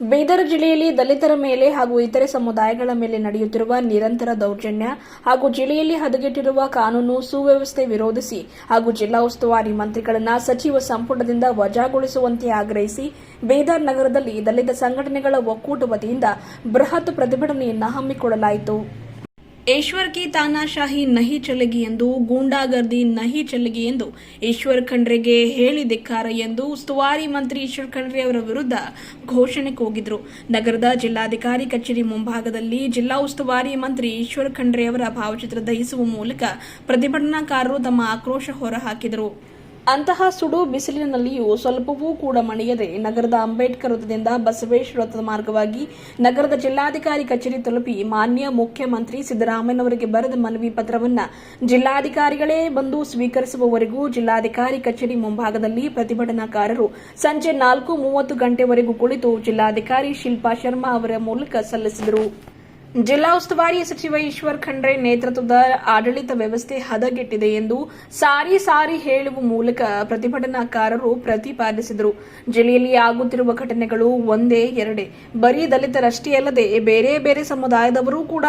ಬೀದರ್ ಜಿಲ್ಲೆಯಲ್ಲಿ ದಲಿತರ ಮೇಲೆ ಹಾಗೂ ಇತರೆ ಸಮುದಾಯಗಳ ಮೇಲೆ ನಡೆಯುತ್ತಿರುವ ನಿರಂತರ ದೌರ್ಜನ್ಯ ಹಾಗೂ ಜಿಲ್ಲೆಯಲ್ಲಿ ಹದಗೆಟ್ಟಿರುವ ಕಾನೂನು ಸುವ್ಯವಸ್ಥೆ ವಿರೋಧಿಸಿ ಹಾಗೂ ಜಿಲ್ಲಾ ಉಸ್ತುವಾರಿ ಮಂತ್ರಿಗಳನ್ನು ಸಚಿವ ಸಂಪುಟದಿಂದ ವಜಾಗೊಳಿಸುವಂತೆ ಆಗ್ರಹಿಸಿ ಬೀದರ್ ನಗರದಲ್ಲಿ ದಲಿತ ಸಂಘಟನೆಗಳ ಒಕ್ಕೂಟ ವತಿಯಿಂದ ಬೃಹತ್ ಪ್ರತಿಭಟನೆಯನ್ನು ಹಮ್ಮಿಕೊಳ್ಳಲಾಯಿತು. ಈಶ್ವರ್ ಕಿ ತಾನಾಶಾಹಿ ನಹಿ ಚಲಗಿ ಎಂದು, ಗೂಂಡಾಗರ್ದಿ ನಹಿ ಚಲಗಿ ಎಂದು ಈಶ್ವರ್ ಖಂಡ್ರೆಗೆ ಹೇಳಿ ಧಿಕ್ಕಾರ ಎಂದು ಉಸ್ತುವಾರಿ ಮಂತ್ರಿ ಈಶ್ವರ್ ಖಂಡ್ರೆ ಅವರ ವಿರುದ್ಧ ಘೋಷಣೆ ಕೂಗಿದ್ರು ನಗರದ ಜಿಲ್ಲಾಧಿಕಾರಿ ಕಚೇರಿ ಮುಂಭಾಗದಲ್ಲಿ ಜಿಲ್ಲಾ ಉಸ್ತುವಾರಿ ಮಂತ್ರಿ ಈಶ್ವರ್ ಖಂಡ್ರೆ ಅವರ ಭಾವಚಿತ್ರ ದಹಿಸುವ ಮೂಲಕ ಪ್ರತಿಭಟನಾಕಾರರು ತಮ್ಮ ಆಕ್ರೋಶ ಹೊರಹಾಕಿದರು. ಅಂತಹ ಸುಡು ಬಿಸಿಲಿನಲ್ಲಿಯೂ ಸ್ವಲ್ಪವೂ ಕೂಡ ಮಣಿಯದೆ ನಗರದ ಅಂಬೇಡ್ಕರ್ ವೃತ್ತದಿಂದ ಬಸವೇಶ್ವರ ವೃತ್ತದ ಮಾರ್ಗವಾಗಿ ನಗರದ ಜಿಲ್ಲಾಧಿಕಾರಿ ಕಚೇರಿ ತಲುಪಿ ಮಾನ್ಯ ಮುಖ್ಯಮಂತ್ರಿ ಸಿದ್ದರಾಮಯ್ಯನವರಿಗೆ ಬರೆದ ಮನವಿ ಪತ್ರವನ್ನು ಜಿಲ್ಲಾಧಿಕಾರಿಗಳೇ ಬಂದು ಸ್ವೀಕರಿಸುವವರೆಗೂ ಜಿಲ್ಲಾಧಿಕಾರಿ ಕಚೇರಿ ಮುಂಭಾಗದಲ್ಲಿ ಪ್ರತಿಭಟನಾಕಾರರು ಸಂಜೆ ನಾಲ್ಕು ಮೂವತ್ತು ಗಂಟೆವರೆಗೂ ಕುಳಿತು ಜಿಲ್ಲಾಧಿಕಾರಿ ಶಿಲ್ಪಾ ಶರ್ಮಾ ಅವರ ಮೂಲಕ ಸಲ್ಲಿಸಿದರು. ಜಿಲ್ಲಾ ಉಸ್ತುವಾರಿ ಸಚಿವ ಈಶ್ವರ್ ಖಂಡ್ರೆ ನೇತೃತ್ವದ ಆಡಳಿತ ವ್ಯವಸ್ಥೆ ಹದಗೆಟ್ಟಿದೆ ಎಂದು ಸಾರಿ ಸಾರಿ ಹೇಳುವ ಮೂಲಕ ಪ್ರತಿಭಟನಾಕಾರರು ಪ್ರತಿಪಾದಿಸಿದರು. ಜಿಲ್ಲೆಯಲ್ಲಿ ಆಗುತ್ತಿರುವ ಘಟನೆಗಳು ಒಂದೇ ಎರಡೇ. ಬರೀ ದಲಿತರಷ್ಟೇ ಅಲ್ಲದೆ ಬೇರೆ ಬೇರೆ ಸಮುದಾಯದವರೂ ಕೂಡ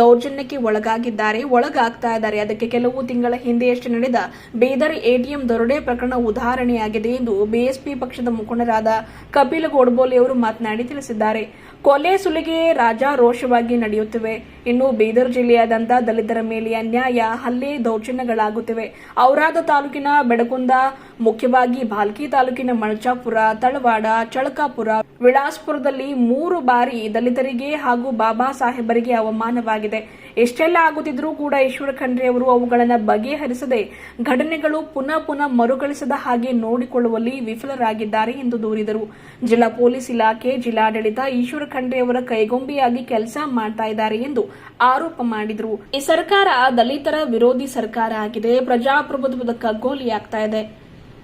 ದೌರ್ಜನ್ಯಕ್ಕೆ ಒಳಗಾಗಿದ್ದಾರೆ, ಒಳಗಾಗ್ತಾ ಇದ್ದಾರೆ. ಅದಕ್ಕೆ ಕೆಲವು ತಿಂಗಳ ಹಿಂದೆಯಷ್ಟೇ ನಡೆದ ಬೀದರ್ ಎಟಿಎಂ ದರೋಡೆ ಪ್ರಕರಣ ಉದಾಹರಣೆಯಾಗಿದೆ ಎಂದು ಬಿಎಸ್ಪಿ ಪಕ್ಷದ ಮುಖಂಡರಾದ ಕಪಿಲ್ ಗೋಡ್ಬೋಲೆ ಅವರು ಮಾತನಾಡಿ ತಿಳಿಸಿದ್ದಾರೆ. ಕೊಲೆ ಸುಲಿಗೆ ರಾಜಾರೋಷವಾಗಿ ನಡೆಯುತ್ತಿವೆ. ಇನ್ನು ಬೀದರ್ ಜಿಲ್ಲೆಯಾದಂಥ ದಲಿತರ ಮೇಲೆ ಅನ್ಯಾಯ, ಹಲ್ಲೆ, ದೌರ್ಜನ್ಯಗಳಾಗುತ್ತಿವೆ. ಔರಾದ ತಾಲೂಕಿನ ಬೆಡಕುಂದ ಮುಖ್ಯವಾಗಿ ಭಾಲ್ಕಿ ತಾಲೂಕಿನ ಮಳಚಾಪುರ ತಳವಾಡ, ಚಳಕಾಪುರ, ವಿಳಾಸ್ಪುರದಲ್ಲಿ ಮೂರು ಬಾರಿ ದಲಿತರಿಗೆ ಹಾಗೂ ಬಾಬಾ ಸಾಹೇಬರಿಗೆ ಅವಮಾನವಾಗಿದೆ. ಎಷ್ಟೆಲ್ಲ ಆಗುತ್ತಿದ್ರೂ ಕೂಡ ಈಶ್ವರ ಖಂಡ್ರೆ ಅವರು ಅವುಗಳನ್ನು ಬಗೆಹರಿಸದೆ ಘಟನೆಗಳು ಪುನಃ ಪುನಃ ಮರುಗಳಿಸದ ಹಾಗೆ ನೋಡಿಕೊಳ್ಳುವಲ್ಲಿ ವಿಫಲರಾಗಿದ್ದಾರೆ ಎಂದು ದೂರಿದರು. ಜಿಲ್ಲಾ ಪೊಲೀಸ್ ಇಲಾಖೆ ಜಿಲ್ಲಾಡಳಿತ ಈಶ್ವರ ಖಂಡ್ರೆ ಅವರ ಕೈಗೊಂಬೆಯಾಗಿ ಕೆಲಸ ಮಾಡ್ತಾ ಇದ್ದಾರೆ ಎಂದು ಆರೋಪ ಮಾಡಿದರು. ಈ ಸರ್ಕಾರ ದಲಿತರ ವಿರೋಧಿ ಸರ್ಕಾರ ಆಗಿದೆ. ಪ್ರಜಾಪ್ರಭುತ್ವದ ಕಗ್ಗೋಲಿಯಾಗ್ತಾ ಇದೆ.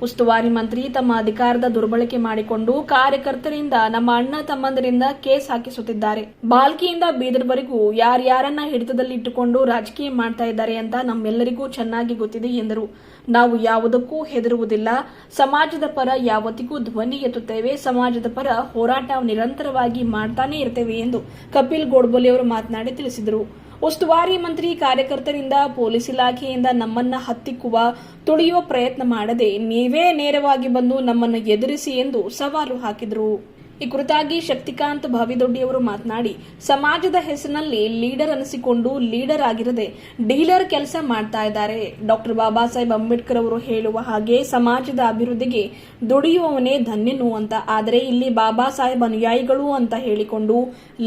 ಉಸ್ತುವಾರಿ ಮಂತ್ರಿ ತಮ್ಮ ಅಧಿಕಾರದ ದುರ್ಬಳಕೆ ಮಾಡಿಕೊಂಡು ಕಾರ್ಯಕರ್ತರಿಂದ, ನಮ್ಮ ಅಣ್ಣ ತಮ್ಮಂದರಿಂದ ಕೇಸ್ ಹಾಕಿಸುತ್ತಿದ್ದಾರೆ. ಬಾಲ್ಕಿಯಿಂದ ಬೀದರ್ವರೆಗೂ ಯಾರ್ಯಾರನ್ನ ಹಿಡಿತದಲ್ಲಿ ಇಟ್ಟುಕೊಂಡು ರಾಜಕೀಯ ಮಾಡ್ತಾ ಇದ್ದಾರೆ ಅಂತ ನಮ್ಮೆಲ್ಲರಿಗೂ ಚೆನ್ನಾಗಿ ಗೊತ್ತಿದೆ ಎಂದರು. ನಾವು ಯಾವುದಕ್ಕೂ ಹೆದರುವುದಿಲ್ಲ. ಸಮಾಜದ ಪರ ಯಾವತ್ತಿಗೂ ಧ್ವನಿ ಎತ್ತುತ್ತೇವೆ. ಸಮಾಜದ ಪರ ಹೋರಾಟ ನಿರಂತರವಾಗಿ ಮಾಡ್ತಾನೆ ಇರ್ತೇವೆ ಎಂದು ಕಪಿಲ್ ಗೋಡ್ಬೋಲೆ ಅವರು ಮಾತನಾಡಿ ತಿಳಿಸಿದರು. ಉಸ್ತುವಾರಿ ಮಂತ್ರಿ ಕಾರ್ಯಕರ್ತರಿಂದ ಪೊಲೀಸ್ ಇಲಾಖೆಯಿಂದ ನಮ್ಮನ್ನ ಹತ್ತಿಕ್ಕುವ, ತುಳಿಯುವ ಪ್ರಯತ್ನ ಮಾಡದೆ ನೀವೇ ನೇರವಾಗಿ ಬಂದು ನಮ್ಮನ್ನು ಎದುರಿಸಿ ಎಂದು ಸವಾಲು ಹಾಕಿದರು. ಈ ಕುರಿತಾಗಿ ಶಕ್ತಿಕಾಂತ್ ಭಾವಿದೊಡ್ಡಿಯವರು ಮಾತನಾಡಿ, ಸಮಾಜದ ಹೆಸರಿನಲ್ಲಿ ಲೀಡರ್ ಅನಿಸಿಕೊಂಡು ಲೀಡರ್ ಆಗಿರದೆ ಡೀಲರ್ ಕೆಲಸ ಮಾಡ್ತಾ ಇದ್ದಾರೆ. ಡಾಕ್ಟರ್ ಬಾಬಾ ಸಾಹೇಬ್ ಅಂಬೇಡ್ಕರ್ ಅವರು ಹೇಳುವ ಹಾಗೆ ಸಮಾಜದ ಅಭಿವೃದ್ಧಿಗೆ ದುಡಿಯುವವನೇ ಧನ್ಯನು ಅಂತ. ಆದರೆ ಇಲ್ಲಿ ಬಾಬಾ ಸಾಹೇಬ್ ಅನುಯಾಯಿಗಳು ಅಂತ ಹೇಳಿಕೊಂಡು,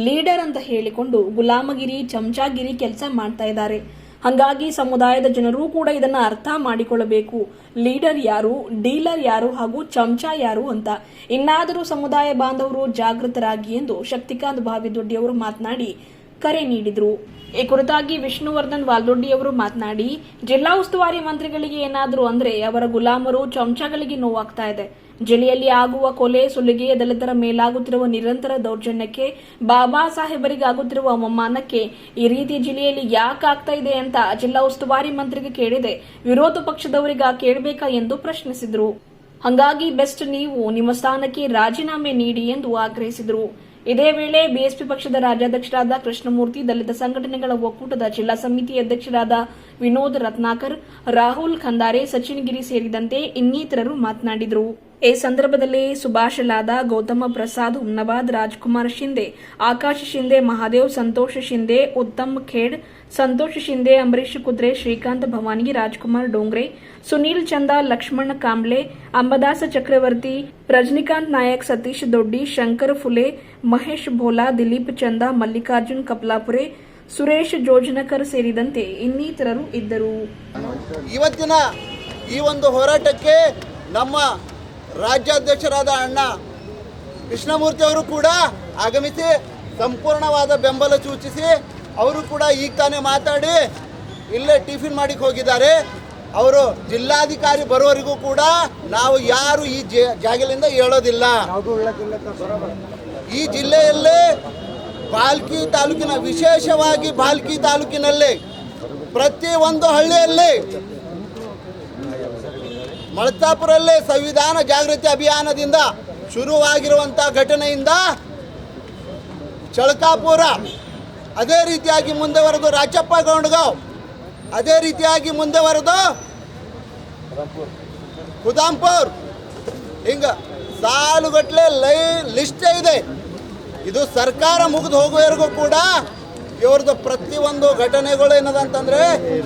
ಲೀಡರ್ ಅಂತ ಹೇಳಿಕೊಂಡು ಗುಲಾಮಗಿರಿ, ಚಮಚಾಗಿರಿ ಕೆಲಸ ಮಾಡ್ತಾ ಇದ್ದಾರೆ. ಹಾಗಾಗಿ ಸಮುದಾಯದ ಜನರು ಕೂಡ ಇದನ್ನ ಅರ್ಥ ಮಾಡಿಕೊಳ್ಳಬೇಕು. ಲೀಡರ್ ಯಾರು, ಡೀಲರ್ ಯಾರು ಹಾಗೂ ಚಮಚ ಯಾರು ಅಂತ. ಇನ್ನಾದರೂ ಸಮುದಾಯ ಬಾಂಧವರು ಜಾಗೃತರಾಗಿ ಎಂದು ಶಕ್ತಿಕಾಂತ್ ಭಾವಿದೊಡ್ಡಿಯವರು ಮಾತನಾಡಿ ಕರೆ ನೀಡಿದರು. ಈ ಕುರಿತಾಗಿ ವಿಷ್ಣುವರ್ಧನ್ ವಾಲ್ದೊಡ್ಡಿಯವರು ಮಾತನಾಡಿ, ಜಿಲ್ಲಾ ಉಸ್ತುವಾರಿ ಮಂತ್ರಿಗಳಿಗೆ ಏನಾದರೂ ಅಂದ್ರೆ ಅವರ ಗುಲಾಮರು ಚಮಚಗಳಿಗೆ ನೋವಾಗ್ತಾ ಇದೆ. ಜಿಲ್ಲೆಯಲ್ಲಿ ಆಗುವ ಕೊಲೆ, ಸುಲಿಗೆ, ದಲಿತರ ಮೇಲಾಗುತ್ತಿರುವ ನಿರಂತರ ದೌರ್ಜನ್ಯಕ್ಕೆ ಬಾಬಾ ಸಾಹೇಬರಿಗಾಗುತ್ತಿರುವ ಅವಮಾನಕ್ಕೆ ಈ ರೀತಿ ಜಿಲ್ಲೆಯಲ್ಲಿ ಯಾಕೆ ಆಗ್ತಾ ಇದೆ ಅಂತ ಜಿಲ್ಲಾ ಉಸ್ತುವಾರಿ ಮಂತ್ರಿಗೆ ಕೇಳಿದೆ. ವಿರೋಧ ಪಕ್ಷದವರಿಗ ಕೇಳಬೇಕಾ ಎಂದು ಪ್ರಶ್ನಿಸಿದರು. ಹಂಗಾಗಿ ಬೆಸ್ಟ್ ನೀವು ನಿಮ್ಮ ಸ್ಥಾನಕ್ಕೆ ರಾಜೀನಾಮೆ ನೀಡಿ ಎಂದು ಆಗ್ರಹಿಸಿದರು. ಇದೇ ವೇಳೆ ಬಿಎಸ್ಪಿ ಪಕ್ಷದ ರಾಜ್ಯಾಧ್ಯಕ್ಷರಾದ ಕೃಷ್ಣಮೂರ್ತಿ, ದಲಿತ ಸಂಘಟನೆಗಳ ಒಕ್ಕೂಟದ ಜಿಲ್ಲಾ ಸಮಿತಿ ಅಧ್ಯಕ್ಷರಾದ ವಿನೋದ್ ರತ್ನಾಕರ್, ರಾಹುಲ್ ಖಂದಾರೆ, ಸಚಿನ್ ಗಿರಿ ಸೇರಿದಂತೆ ಇನ್ನಿತರರು ಮಾತನಾಡಿದರು. ಈ ಸಂದರ್ಭದಲ್ಲಿ ಸುಭಾಷ್ ಲಾದ ಗೌತಮ ಪ್ರಸಾದ್, ಹುಮ್ನವಾದ್, ರಾಜ್ಕುಮಾರ್ ಶಿಂದೆ ಆಕಾಶ್ ಶಿಂದೆ ಮಹಾದೇವ್, ಸಂತೋಷ್ ಶಿಂದೆ ಉತ್ತಮ್ ಖೇಡ್, ಸಂತೋಷ್ ಶಿಂದೆ ಅಂಬರೀಷ್ ಕುದ್ರೆ, ಶ್ರೀಕಾಂತ್ ಭವಾನಿ, ರಾಜ್ಕುಮಾರ್ ಡೋಂಗ್ರೆ, ಸುನೀಲ್ ಚಂದ, ಲಕ್ಷ್ಮಣ್ ಕಾಂಬ್ಳೆ, ಅಂಬದಾಸ ಚಕ್ರವರ್ತಿ, ರಜನಿಕಾಂತ್ ನಾಯಕ್, ಸತೀಶ್ ದೊಡ್ಡಿ, ಶಂಕರ್ ಫುಲೆ, ಮಹೇಶ್ ಭೋಲಾ, ದಿಲೀಪ್ ಚಂದ, ಮಲ್ಲಿಕಾರ್ಜುನ್ ಕಪ್ಲಾಪುರೆ ಸುರೇಶ್ ಜೋಜನಕರ್ ಸೇರಿದಂತೆ ಇನ್ನಿತರರು ಇದ್ದರು. ಇವತ್ತಿನ ಈ ಒಂದು ಹೋರಾಟಕ್ಕೆ ನಮ್ಮ ರಾಜ್ಯಾಧ್ಯಕ್ಷರಾದ ಅಣ್ಣ ಕೃಷ್ಣಮೂರ್ತಿ ಅವರು ಕೂಡ ಆಗಮಿಸಿ ಸಂಪೂರ್ಣವಾದ ಬೆಂಬಲ ಸೂಚಿಸಿ ಅವರು ಕೂಡ ಈಗ ತಾನೇ ಮಾತಾಡಿ ಇಲ್ಲೇ ಟಿಫಿನ್ ಮಾಡಿಕ್ಕೆ ಹೋಗಿದ್ದಾರೆ. ಅವರು ಜಿಲ್ಲಾಧಿಕಾರಿ ಬರೋವರೆಗೂ ಕೂಡ ನಾವು ಯಾರು ಈ ಜ- ಜಾಗಲಿಂದ ಹೇಳೋದಿಲ್ಲ ಈ ಜಿಲ್ಲೆಯಲ್ಲಿ ಬಾಲ್ಕಿ ತಾಲೂಕಿನ ವಿಶೇಷವಾಗಿ ಬಾಲ್ಕಿ ತಾಲೂಕಿನಲ್ಲಿ ಪ್ರತಿ ಒಂದು ಹಳ್ಳಿಯಲ್ಲಿ ಮಳತಾಪುರಲ್ಲೇ ಸಂವಿಧಾನ ಜಾಗೃತಿ ಅಭಿಯಾನದಿಂದ ಶುರುವಾಗಿರುವಂಥ ಘಟನೆಯಿಂದ ಚಳಕಾಪುರ ಅದೇ ರೀತಿಯಾಗಿ ಮುಂದೆ ರಾಜಪ್ಪ ರಾಚಪ್ಪ ಗೌಂಡ್ಗಾಂವ್ ಅದೇ ರೀತಿಯಾಗಿ ಮುಂದೆ ಬರೆದು ಕುದಾಂಪುರ್. ಹಿಂಗ ಸಾಲುಗಟ್ಟಲೆ ಲೈ ಲಿಸ್ಟೇ ಇದೆ. ಇದು ಸರ್ಕಾರ ಮುಗಿದು ಹೋಗುವವರೆಗೂ ಕೂಡ ಇವ್ರದ್ದು ಪ್ರತಿಯೊಂದು ಘಟನೆಗಳು ಏನದಂತಂದ್ರೆ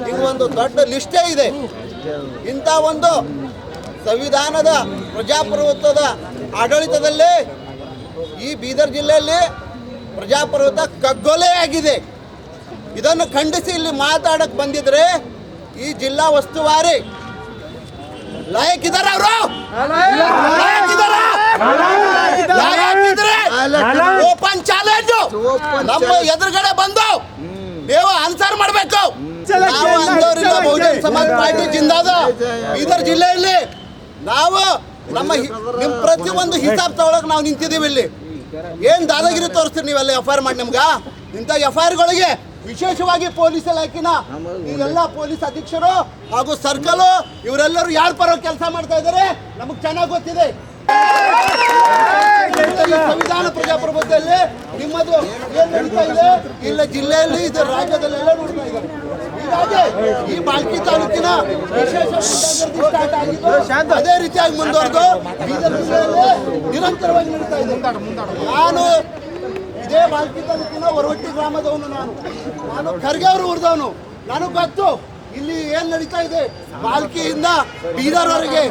ಈಗ ಒಂದು ದೊಡ್ಡ ಲಿಸ್ಟೇ ಇದೆ. ಇಂಥ ಒಂದು ಸಂವಿಧಾನದ ಪ್ರಜಾಪ್ರಭುತ್ವದ ಆಡಳಿತದಲ್ಲಿ ಈ ಬೀದರ್ ಜಿಲ್ಲೆಯಲ್ಲಿ ಪ್ರಜಾಪ್ರಭುತ್ವ ಕಗ್ಗೊಲೆ ಆಗಿದೆ. ಇದನ್ನು ಖಂಡಿಸಿ ಇಲ್ಲಿ ಮಾತಾಡಕ್ಕೆ ಬಂದಿದ್ರೆ ಈ ಜಿಲ್ಲಾ ಉಸ್ತುವಾರಿ ಲಾಯಕ್ ಇದಾರ ಅವರು? ಓಪನ್ ಚಾಲೆಂಜ್ ನಮ್ಮ ಎದುರುಗಡೆ ಬಂದು ನೀವು ಆನ್ಸರ್ ಮಾಡಬೇಕು. ನಾವು ಅಂದವರಿಲ್ಲ ಬಹುಜನ ಸಮಾಜ ಪಾರ್ಟಿ ಜಿಂದಾದ. ಬೀದರ್ ಜಿಲ್ಲೆಯಲ್ಲಿ ನಾವು ನಮ್ಮ ನಿಮ್ ಪ್ರತಿಯೊಂದು ಹಿಸಾಬ್ ತಗೊಳಕ್ ನಾವು ನಿಂತಿದ್ದೀವಿ ಇಲ್ಲಿ. ಏನ್ ದಾದಾಗಿರಿ ತೋರಿಸ್ತೀರಿ ನೀವೆಲ್ಲ ಎಫ್ ಐ ಆರ್ ಮಾಡಿ ನಿಮ್ಗ? ಇಂಥ ಎಫ್ ಐ ಆರ್ಗಳಿಗೆ ವಿಶೇಷವಾಗಿ ಪೊಲೀಸ್ ಇಲಾಖೆನ ಇವೆಲ್ಲ ಪೊಲೀಸ್ ಅಧೀಕ್ಷರು ಹಾಗೂ ಸರ್ಕಲ್ ಇವರೆಲ್ಲರೂ ಯಾರು ಪರ ಕೆಲಸ ಮಾಡ್ತಾ ಇದ್ದಾರೆ? ನಮಗ್ ಚೆನ್ನಾಗಿ ಗೊತ್ತಿದೆ. ಸಂವಿಧಾನ ಪ್ರಜಾಪ್ರಭುತ್ವದಲ್ಲಿ ನಿಮ್ಮದು ಏನ್ ನಡೀತಾ ಇದೆ? ಇಲ್ಲ ಜಿಲ್ಲೆಯಲ್ಲಿ, ಇದು ರಾಜ್ಯದಲ್ಲೆಲ್ಲ ನೋಡ್ತಾ ಇದೆ. ಈ ಬಾಲ್ಕಿ ತಾಲೂಕಿನ ವಿಶೇಷ ಅದೇ ರೀತಿಯಾಗಿ ಮುಂದುವರೆದು ಬೀದರ್ ಜಿಲ್ಲೆಯಲ್ಲಿ ನಿರಂತರವಾಗಿ ನಡೀತಾ ಇದೆ. ನಾನು ಇದೇ ಬಾಲ್ಕಿ ತಾಲೂಕಿನ ಹೊರವಟ್ಟಿ ಗ್ರಾಮದವನು ನಾನು. ನಾನು ಖರ್ಗೆ ಅವರು ಹುರಿದವನು ನನಗೆ ಗೊತ್ತು ಇಲ್ಲಿ ಏನ್ ನಡೀತಾ ಇದೆ? ಬಾಲ್ಕಿಯಿಂದ ಬೀದರ್ವರೆಗೆ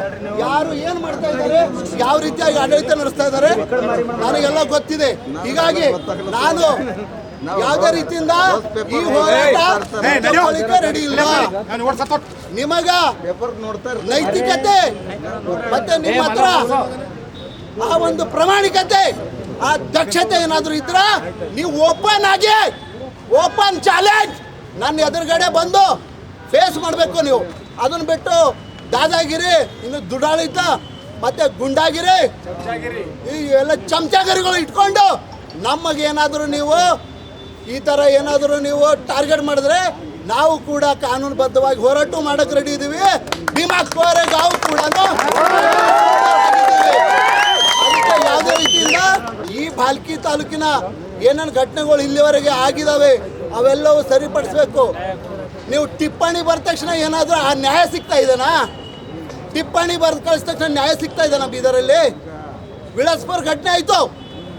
ಯಾರು ಏನ್ ಮಾಡ್ತಾ ಇದ್ದಾರೆ? ಯಾವ ರೀತಿಯಾಗಿ ಆಡಳಿತ ನಡೆಸ್ತಾ ಇದ್ದಾರೆ? ನನಗೆಲ್ಲ ಗೊತ್ತಿದೆ. ಹೀಗಾಗಿ ನಾನು ಯಾವುದೇ ರೀತಿಯಿಂದ ಈ ಹೋರಾಟ ರೆಡಿ ಇಲ್ಲ. ನಿಮಗ ನೈತಿಕತೆ ಮತ್ತೆ ನಿಮ್ಮ ಹತ್ರ ಆ ಒಂದು ಪ್ರಾಮಾಣಿಕತೆ, ಆ ದಕ್ಷತೆ ಏನಾದರೂ ಇದ್ರ ನೀವು ಓಪನ್ ಆಗಿ ಓಪನ್ ಚಾಲೆಂಜ್ ನನ್ನ ಎದುರುಗಡೆ ಬಂದು ಫೇಸ್ ಮಾಡಬೇಕು ನೀವು. ಅದನ್ನು ಬಿಟ್ಟು ದಾದಾಗಿರಿ ಇನ್ನು ದುಡಾಳಿತ ಮತ್ತೆ ಗುಂಡಾಗಿರಿ. ಈ ಎಲ್ಲ ಚಮಚಾಗಿರಿಗಳು ಇಟ್ಕೊಂಡು ನಮಗೆ ಏನಾದರೂ ನೀವು ಈ ಥರ ಏನಾದರೂ ನೀವು ಟಾರ್ಗೆಟ್ ಮಾಡಿದ್ರೆ ನಾವು ಕೂಡ ಕಾನೂನುಬದ್ಧವಾಗಿ ಹೋರಾಟ ಮಾಡಕ್ಕೆ ರೆಡಿ ಇದ್ದೀವಿ ಭೀಮಾ ನಾವು ಕೂಡ ಅದಕ್ಕೆ ಯಾವುದೇ ರೀತಿಯಿಂದ ಈ ಬಾಲ್ಕಿ ತಾಲೂಕಿನ ಏನೇನು ಘಟನೆಗಳು ಇಲ್ಲಿವರೆಗೆ ಆಗಿದಾವೆ ಅವೆಲ್ಲವೂ ಸರಿಪಡಿಸ್ಬೇಕು. ನೀವು ಟಿಪ್ಪಣಿ ಬರೆದ ತಕ್ಷಣ ಏನಾದರೂ ಆ ನ್ಯಾಯ ಸಿಗ್ತಾ ಇದೆನಾ? ಟಿಪ್ಪಣಿ ಬರೆದು ಕಳಿಸಿದ ತಕ್ಷಣ ನ್ಯಾಯ ಸಿಗ್ತಾ ಇದೆನಾ ಬೀದರಲ್ಲಿ? ವಿಳಾಸ್ಪುರ ಘಟನೆ ಆಯಿತು.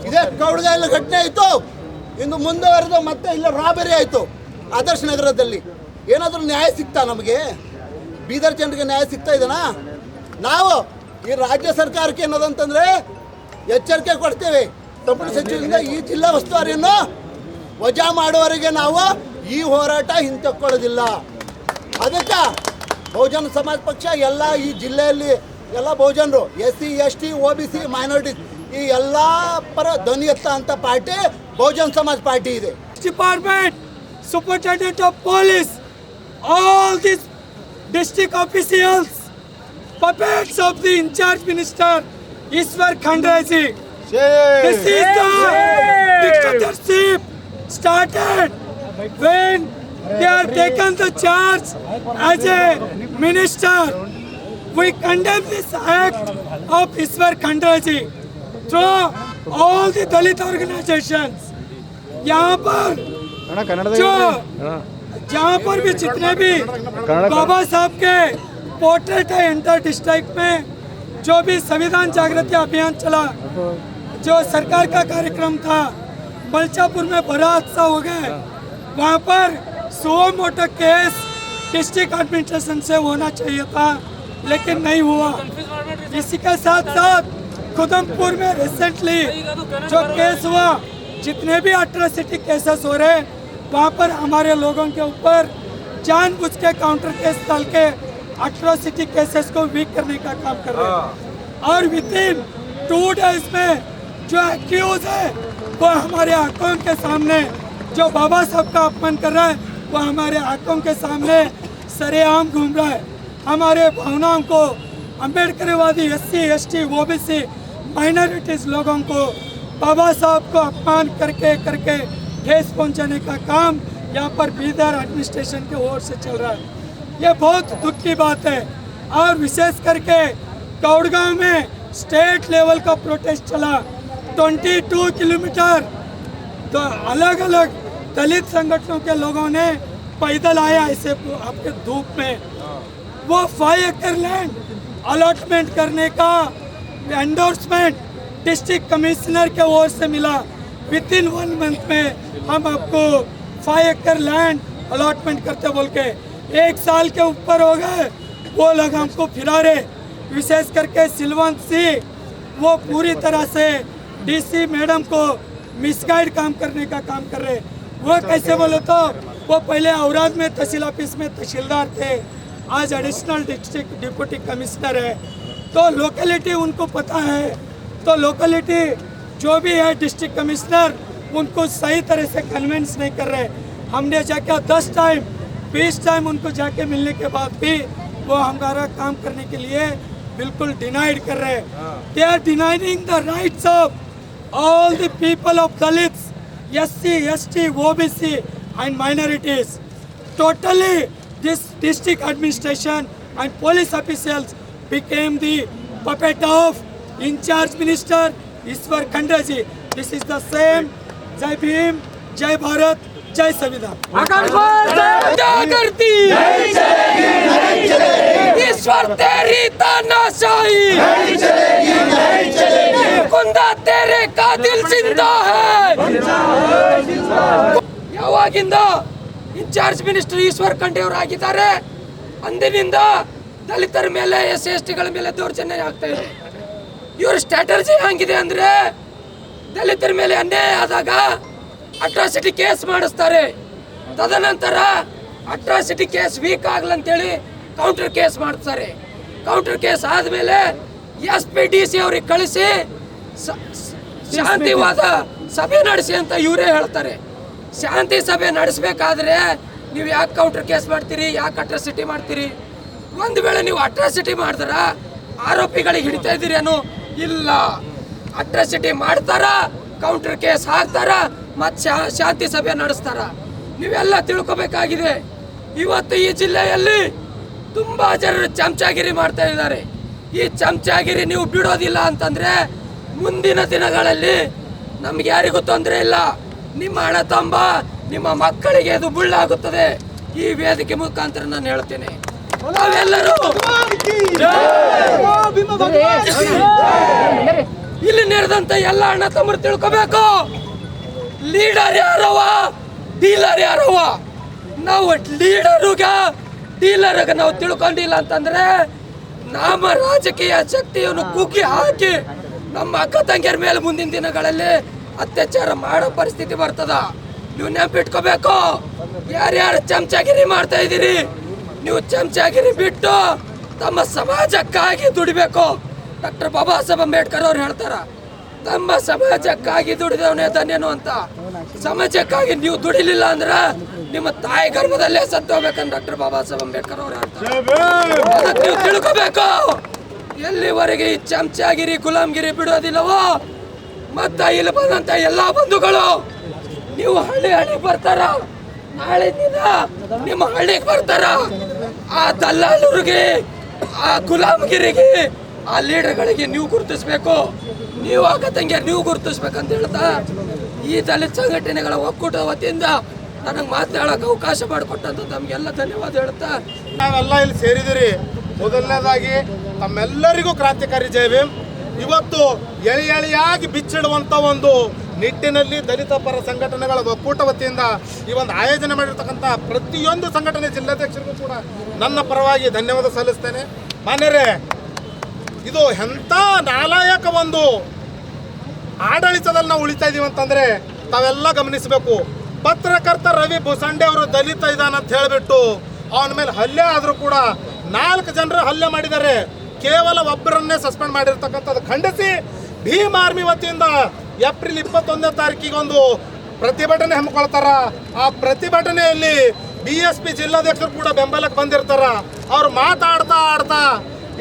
ಇದೇ ಕೌಡ್ಗಾಯಲ್ಲಿ ಘಟನೆ ಆಯಿತು. ಇನ್ನು ಮುಂದುವರೆದು ಮತ್ತೆ ಇಲ್ಲ ರಾಬರಿ ಆಯಿತು. ಆದರ್ಶ ನಗರದಲ್ಲಿ ಏನಾದರೂ ನ್ಯಾಯ ಸಿಗ್ತಾ ನಮಗೆ? ಬೀದರ್ ಜನರಿಗೆ ನ್ಯಾಯ ಸಿಗ್ತಾ ಇದೆನಾ? ನಾವು ಈ ರಾಜ್ಯ ಸರ್ಕಾರಕ್ಕೆ ಏನದಂತಂದರೆ ಎಚ್ಚರಿಕೆ ಕೊಡ್ತೇವೆ. ಸಂಪುಟ ಸಚಿವರಿಂದ ಈ ಜಿಲ್ಲಾ ಉಸ್ತುವಾರಿಯನ್ನು ವಜಾ ಮಾಡುವವರೆಗೆ ನಾವು ಈ ಹೋರಾಟ ಹಿಂತಕ್ಕೊಳ್ಳೋದಿಲ್ಲ ಅದಕ್ಕೆ ಬಹುಜನ ಸಮಾಜ ಪಕ್ಷ ಎಲ್ಲ ಈ ಜಿಲ್ಲೆಯಲ್ಲಿ ಎಲ್ಲ ಬಹುಜನರು S C S T O B C minorities ಈ ಎಲ್ಲ ಪರ ಧ್ವನಿ ಎತ್ತ ಅಂತ ಪಾರ್ಟಿ ಬಹುಜನ ಸಮಾಜ ಪಾರ್ಟಿ ಇದೆ. Department superintendent of police all this district officials puppets of the in charge minister Ishwar Khandre started when they are taken the charge as a minister. We condemn this act of Iswar Khandraji through all the Dalit organizations. यहाँ पर जो जहाँ पर भी जितने भी बाबा साहब के पोर्ट्रेट है इंटर डिस्ट्रिक्ट में जो भी संविधान जागृति अभियान चला जो सरकार का कार्यक्रम था मलचापुर में बड़ा हादसा हो गया वहाँ पर suo motu case district administration से होना चाहिए था लेकिन नहीं हुआ। इसी के साथ साथ खुदमपुर में रिसेंटली जो केस हुआ जितने भी अट्रोसिटी केसेस हो रहे हैं वहाँ पर हमारे लोगों के ऊपर जानबूझ के काउंटर केस डाल के अट्रोसिटी केसेस को वीक करने का काम कर रहे हैं। और विद इन टू डेज़ में जो एक्यूज है वो हमारे आँखों के सामने जो बाबा साहब का अपमान कर रहा है, वो हमारे आँखों के सामने सरेआम घूम रहा है। हमारे भावनाओं को अम्बेडकरवादी S C S T O B C minorities लोगों को, बाबा साहब को अपमान करके करके ठेस पहुँचाने का काम यहाँ पर बीदर एडमिनिस्ट्रेशन की ओर से चल रहा है। ये बहुत दुख की बात है। और विशेष करके कौड़गांव में स्टेट लेवल का प्रोटेस्ट चला। 22 किलोमीटर तो अलग अलग दलित संगठनों के लोगों ने पैदल आया इसे आपके धूप में। वो फाइव एकड़ लैंड अलॉटमेंट करने का एंडोर्समेंट डिस्ट्रिक्ट कमिश्नर के ओर से मिला। विद इन वन मंथ में हम आपको फाइव एकड़ लैंड अलॉटमेंट करते बोल के। एक साल के ऊपर हो गए, वो लोग हमको फिरा रहे विशेष करके सिलवंत सिंह, वो पूरी तरह से डीसी मैडम को मिसगाइड काम करने का काम कर रहे। वो कैसे बोले तो वो पहले औराद में तहसील ऑफ़िस में तहसीलदार थे। आज एडिशनल डिस्ट्रिक्ट डिप्यूटी कमिश्नर है। तो लोकेलिटी उनको पता है। तो लोकेलिटी जो भी है डिस्ट्रिक्ट कमिश्नर उनको सही तरह से कन्विंस नहीं कर रहे। हमने जाके दस टाइम बीस टाइम उनको जाके मिलने के बाद भी वो हमारा काम करने के लिए बिल्कुल डिनाइड कर रहे। हैं। They are denying the rights of all the people of Dalits, SC ST OBC and minorities totally this district administration and police officials became the puppet of in charge minister Ishwar Khande ji this is the same Jai Bhim Jai Bharat जय संविधान ईश्वर तेरी ताना शाही नहीं चलेगी नहीं चलेगी कुंदा तेरे का दिल जिंदा है ಯಾವಾಗಿಂದ ಇನ್ಚಾರ್ಜ್ ಮಿನಿಸ್ಟರ್ ಈಶ್ವರ್ ಖಂಡ್ರೆ ಅವರು ಆಗಿದ್ದಾರೆ ಅಂದಿನಿಂದ ದಲಿತರ ಮೇಲೆ ಎಸ್ ಎಸ್ ಟಿಗಳ ಮೇಲೆ ದೌರ್ಜನ್ಯ ಆಗ್ತಾ ಇದೆ ಇವ್ರ ಸ್ಟ್ರಾಟಜಿ ಹಂಗಿದೆ ಅಂದ್ರೆ ದಲಿತರ ಮೇಲೆ ಅನ್ಯಾಯ ಆದಾಗ ಅಟ್ರಾಸಿಟಿ ಕೇಸ್ ಮಾಡಿಸ್ತಾರೆ ತದನಂತರ ಅಟ್ರಾಸಿಟಿ ಕೇಸ್ ವೀಕ್ ಆಗ್ಲಂತೇಳಿ ಕೌಂಟರ್ ಕೇಸ್ ಮಾಡ್ತಾರೆ ಕೌಂಟರ್ ಕೇಸ್ ಆದ್ಮೇಲೆ ಎಸ್ ಪಿ ಡಿ ಸಿ ಅವ್ರಿಗೆ ಕಳಿಸಿ ಸ- ಸ- ಶಾಂತಿವಾದ ಸಭೆ ನಡೆಸಿ ಅಂತ ಇವರೇ ಹೇಳ್ತಾರೆ. ಶಾಂತಿ ಸಭೆ ನಡೆಸಬೇಕಾದ್ರೆ ನೀವು ಯಾಕೆ ಕೌಂಟರ್ ಕೇಸ್ ಮಾಡ್ತೀರಿ ಯಾಕೆ ಅಟ್ರಾಸಿಟಿ ಮಾಡ್ತೀರಿ? ಒಂದು ವೇಳೆ ನೀವು ಅಟ್ರಾಸಿಟಿ ಮಾಡಿದ್ರ ಆರೋಪಿಗಳಿಗೆ ಹಿಡಿತಾ ಇದ್ದೀರಿ ಏನೋ ಇಲ್ಲ. ಅಟ್ರಾಸಿಟಿ ಮಾಡ್ತಾರ ಕೌಂಟರ್ ಕೇಸ್ ಹಾಕ್ತಾರ ಮತ್ತೆ ಶಾಂತಿ ಸಭೆ ನಡೆಸ್ತಾರ. ನೀವೆಲ್ಲ ತಿಳ್ಕೊಬೇಕಾಗಿದೆ. ಇವತ್ತು ಈ ಜಿಲ್ಲೆಯಲ್ಲಿ ತುಂಬ ಜನರು ಚಮಚಾಗಿರಿ ಮಾಡ್ತಾ ಇದ್ದಾರೆ. ಈ ಚಮಚಾಗಿರಿ ನೀವು ಬಿಡೋದಿಲ್ಲ ಅಂತಂದ್ರೆ ಮುಂದಿನ ದಿನಗಳಲ್ಲಿ ನಮ್ಗೆ ಯಾರಿಗೂ ತೊಂದರೆ ಇಲ್ಲ. ನಿಮ್ಮ ಹಣ ತಂಬ, ನಿಮ್ಮ ಮಕ್ಕಳಿಗೆ ಇದು ಬುಳ್ಳಾಗುತ್ತದೆ. ಈ ವೇದಿಕೆ ಮುಖಾಂತರ ನಾನು ಹೇಳ್ತೇನೆ. ನಾವೆಲ್ಲರೂ ಇಲ್ಲಿ ನೆರೆದಂತ ಎಲ್ಲ ಅಣ್ಣ ತಮ್ಮರು ತಿಳ್ಕೊಬೇಕು. ಲೀಡರ್ ಯಾರವ ಡೀಲರ್ ಯಾರವ ನಾವು ಲೀಡರುಗ ಡೀಲರ್ಗ ನಾವು ತಿಳ್ಕೊಂಡಿಲ್ಲ ಅಂತಂದ್ರೆ ನಮ್ಮ ರಾಜಕೀಯ ಶಕ್ತಿಯನ್ನು ಕುಗ್ಗಿ ಹಾಕಿ ನಮ್ಮ ಅಕ್ಕ ತಂಗಿಯರ ಮೇಲೆ ಮುಂದಿನ ದಿನಗಳಲ್ಲಿ ಅತ್ಯಾಚಾರ ಮಾಡೋ ಪರಿಸ್ಥಿತಿ ಬರ್ತದ. ನೀವು ನೆನಪಿಟ್ಕೋಬೇಕು, ಯಾರ್ಯಾರು ಚಮಚಾಗಿರಿ ಮಾಡ್ತಾ ಇದ್ದೀರಿ, ನೀವು ಚಮಚಾಗಿರಿ ಬಿಟ್ಟು ತಮ್ಮ ಸಮಾಜಕ್ಕಾಗಿ ದುಡಿಬೇಕು. ಡಾಕ್ಟರ್ ಬಾಬಾ ಸಾಹೇಬ್ ಅಂಬೇಡ್ಕರ್ ಅವ್ರು ಹೇಳ್ತಾರ, ತಮ್ಮ ಸಮಾಜಕ್ಕಾಗಿ ದುಡಿದವನೇ ಧನ್ಯನು ಅಂತ. ಸಮಾಜಕ್ಕಾಗಿ ನೀವು ದುಡಿಲಿಲ್ಲ ಅಂದ್ರೆ ನಿಮ್ಮ ತಾಯಿ ಗರ್ಭದಲ್ಲೇ ಸತ್ತು ಹೋಗ್ಬೇಕಂತ ಡಾಕ್ಟರ್ ಬಾಬಾ ಸಾಹೇಬ್ ಅಂಬೇಡ್ಕರ್ ಅವ್ರು ಹೇಳ್ತಾರೆ. ನೀವು ತಿಳ್ಕೋಬೇಕು. ಎಲ್ಲಿವರೆಗೆ ಈ ಚಮಚಾಗಿರಿ, ಗುಲಾಮ್ಗಿರಿ ಬಿಡೋದಿಲ್ಲವೋ? ಮತ್ತ ಇಲ್ಲಿ ಬಂದಂತ ಎಲ್ಲಾ ಬಂಧುಗಳು, ನೀವು ಹಳ್ಳಿ ಹಳ್ಳಿ ಬರ್ತಾರ. ನಾಳೆ ದಿನ ನಿಮ್ಮ ಹಳ್ಳಿಗೆ ಬರ್ತಾರ. ಆ ದಲ್ಲಾಲೂರಿಗೆ ಆ ಗುಲಾಮ್ಗಿರಿಗೆ, ಆ ಲೀಡರ್ಗಳಿಗೆ ನೀವು ಗುರುತಿಸ್ಬೇಕು. ನೀವು ಆಗ ತಂಗಿಯರು ನೀವು ಗುರುತಿಸ್ಬೇಕಂತ ಹೇಳ್ತಾ ಈ ದಲಿತ ಸಂಘಟನೆಗಳ ಒಕ್ಕೂಟ ವತಿಯಿಂದ ನನಗೆ ಮಾತನಾಡಕ್ಕೆ ಅವಕಾಶ ಮಾಡಿಕೊಟ್ಟಂತ ತಮಗೆಲ್ಲ ಧನ್ಯವಾದ ಹೇಳ್ತಾ. ನಾವೆಲ್ಲ ಇಲ್ಲಿ ಸೇರಿದಿರಿ ಮೊದಲನೇದಾಗಿ ತಮ್ಮೆಲ್ಲರಿಗೂ ಕ್ರಾಂತಿಕಾರಿ ಜಯ ಇವತ್ತು ಎಳಿ ಎಳೆಯಾಗಿ ಬಿಚ್ಚಿಡುವಂಥ ಒಂದು ನಿಟ್ಟಿನಲ್ಲಿ ದಲಿತ ಪರ ಸಂಘಟನೆಗಳ ಒಕ್ಕೂಟ ವತಿಯಿಂದ ಈ ಒಂದು ಆಯೋಜನೆ ಮಾಡಿರ್ತಕ್ಕಂಥ ಪ್ರತಿಯೊಂದು ಸಂಘಟನೆ ಜಿಲ್ಲಾಧ್ಯಕ್ಷರಿಗೂ ಕೂಡ ನನ್ನ ಪರವಾಗಿ ಧನ್ಯವಾದ ಸಲ್ಲಿಸ್ತೇನೆ. ಮಾನ್ಯರೇ, ಇದು ಎಂಥ ನಾಲಾಯಕ ಒಂದು ಆಡಳಿತದಲ್ಲಿ ನಾವು ಉಳಿತಾ ಇದೀವಿ ಅಂತಂದ್ರೆ ತಾವೆಲ್ಲ ಗಮನಿಸಬೇಕು. ಪತ್ರಕರ್ತ ರವಿ ಬುಸಂಡೆ ಅವರು ದಲಿತ ಇದ್ದಾನಂತ ಅಂತ ಹೇಳಿಬಿಟ್ಟು ಅವನ ಮೇಲೆ ಹಲ್ಲೆ ಆದರೂ ಕೂಡ ನಾಲ್ಕು ಜನರು ಹಲ್ಲೆ ಮಾಡಿದ್ದಾರೆ. ಕೇವಲ ಒಬ್ಬರನ್ನೇ ಸಸ್ಪೆಂಡ್ ಮಾಡಿರ್ತಕ್ಕಂಥದ್ದು ಖಂಡಿಸಿ ಭೀಮ್ ಆರ್ಮಿ ವತಿಯಿಂದ ಏಪ್ರಿಲ್ ಇಪ್ಪತ್ತೊಂದನೇ ತಾರೀಕಿಗೆ ಒಂದು ಪ್ರತಿಭಟನೆ ಹಮ್ಮಿಕೊಳ್ತಾರ. ಆ ಪ್ರತಿಭಟನೆಯಲ್ಲಿ ಬಿ ಎಸ್ ಪಿ ಜಿಲ್ಲಾಧ್ಯಕ್ಷರು ಕೂಡ ಬೆಂಬಲಕ್ಕೆ ಬಂದಿರ್ತಾರ. ಅವ್ರು ಮಾತಾಡ್ತಾ ಆಡ್ತಾ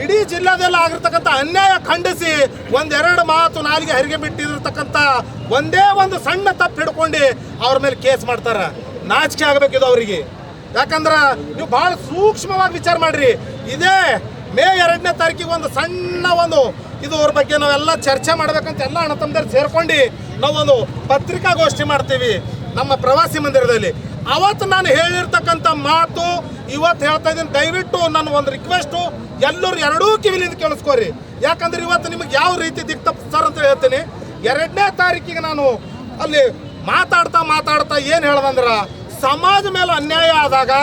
ಇಡೀ ಜಿಲ್ಲಾದಲ್ಲಿ ಆಗಿರ್ತಕ್ಕಂಥ ಅನ್ಯಾಯ ಖಂಡಿಸಿ ಒಂದೆರಡು ಮಾತು ನಾಲಿಗೆ ಹರಿಗೆ ಬಿಟ್ಟಿರ್ತಕ್ಕಂಥ ಒಂದೇ ಒಂದು ಸಣ್ಣ ತಪ್ಪು ಹಿಡ್ಕೊಂಡು ಅವ್ರ ಮೇಲೆ ಕೇಸ್ ಮಾಡ್ತಾರೆ. ನಾಚಿಕೆ ಆಗಬೇಕಿದು ಅವರಿಗೆ. ಯಾಕಂದ್ರ ನೀವು ಬಹಳ ಸೂಕ್ಷ್ಮವಾಗಿ ವಿಚಾರ ಮಾಡ್ರಿ. ಇದೇ ಮೇ ಎರಡನೇ ತಾರೀಕಿಗೆ ಒಂದು ಸಣ್ಣ ಒಂದು ಇದು ಅವ್ರ ಬಗ್ಗೆ ನಾವೆಲ್ಲ ಚರ್ಚೆ ಮಾಡ್ಬೇಕಂತ ಎಲ್ಲ ಅಣ್ಣ ತಮ್ಮ들 ಸೇರ್ಕೊಂಡು ನಾವೊಂದು ಪತ್ರಿಕಾಗೋಷ್ಠಿ ಮಾಡ್ತೀವಿ ನಮ್ಮ ಪ್ರವಾಸಿ ಮಂದಿರದಲ್ಲಿ. ಅವತ್ತು ನಾನು ಹೇಳಿರ್ತಕ್ಕಂಥ ಮಾತು ಇವತ್ತು ಹೇಳ್ತಾ ಇದ್ದೀನಿ. ದಯವಿಟ್ಟು ನನ್ನ ಒಂದು ರಿಕ್ವೆಸ್ಟು ಎಲ್ಲರೂ ಎರಡೂ ಕಿವಿಲಿಂದ ಕೇಳಿಸ್ಕೋರಿ ಯಾಕಂದ್ರೆ ಇವತ್ತು ನಿಮಗೆ ಯಾವ ರೀತಿ ದಿಕ್ತ ಸರ್ ಅಂತ ಹೇಳ್ತೀನಿ. ಎರಡನೇ ತಾರೀಕಿಗೆ ನಾನು ಅಲ್ಲಿ ಮಾತಾಡ್ತಾ ಮಾತಾಡ್ತಾ ಏನು ಹೇಳ್ದಂದ್ರ ಸಮಾಜ ಮೇಲೆ ಅನ್ಯಾಯ ಆದಾಗ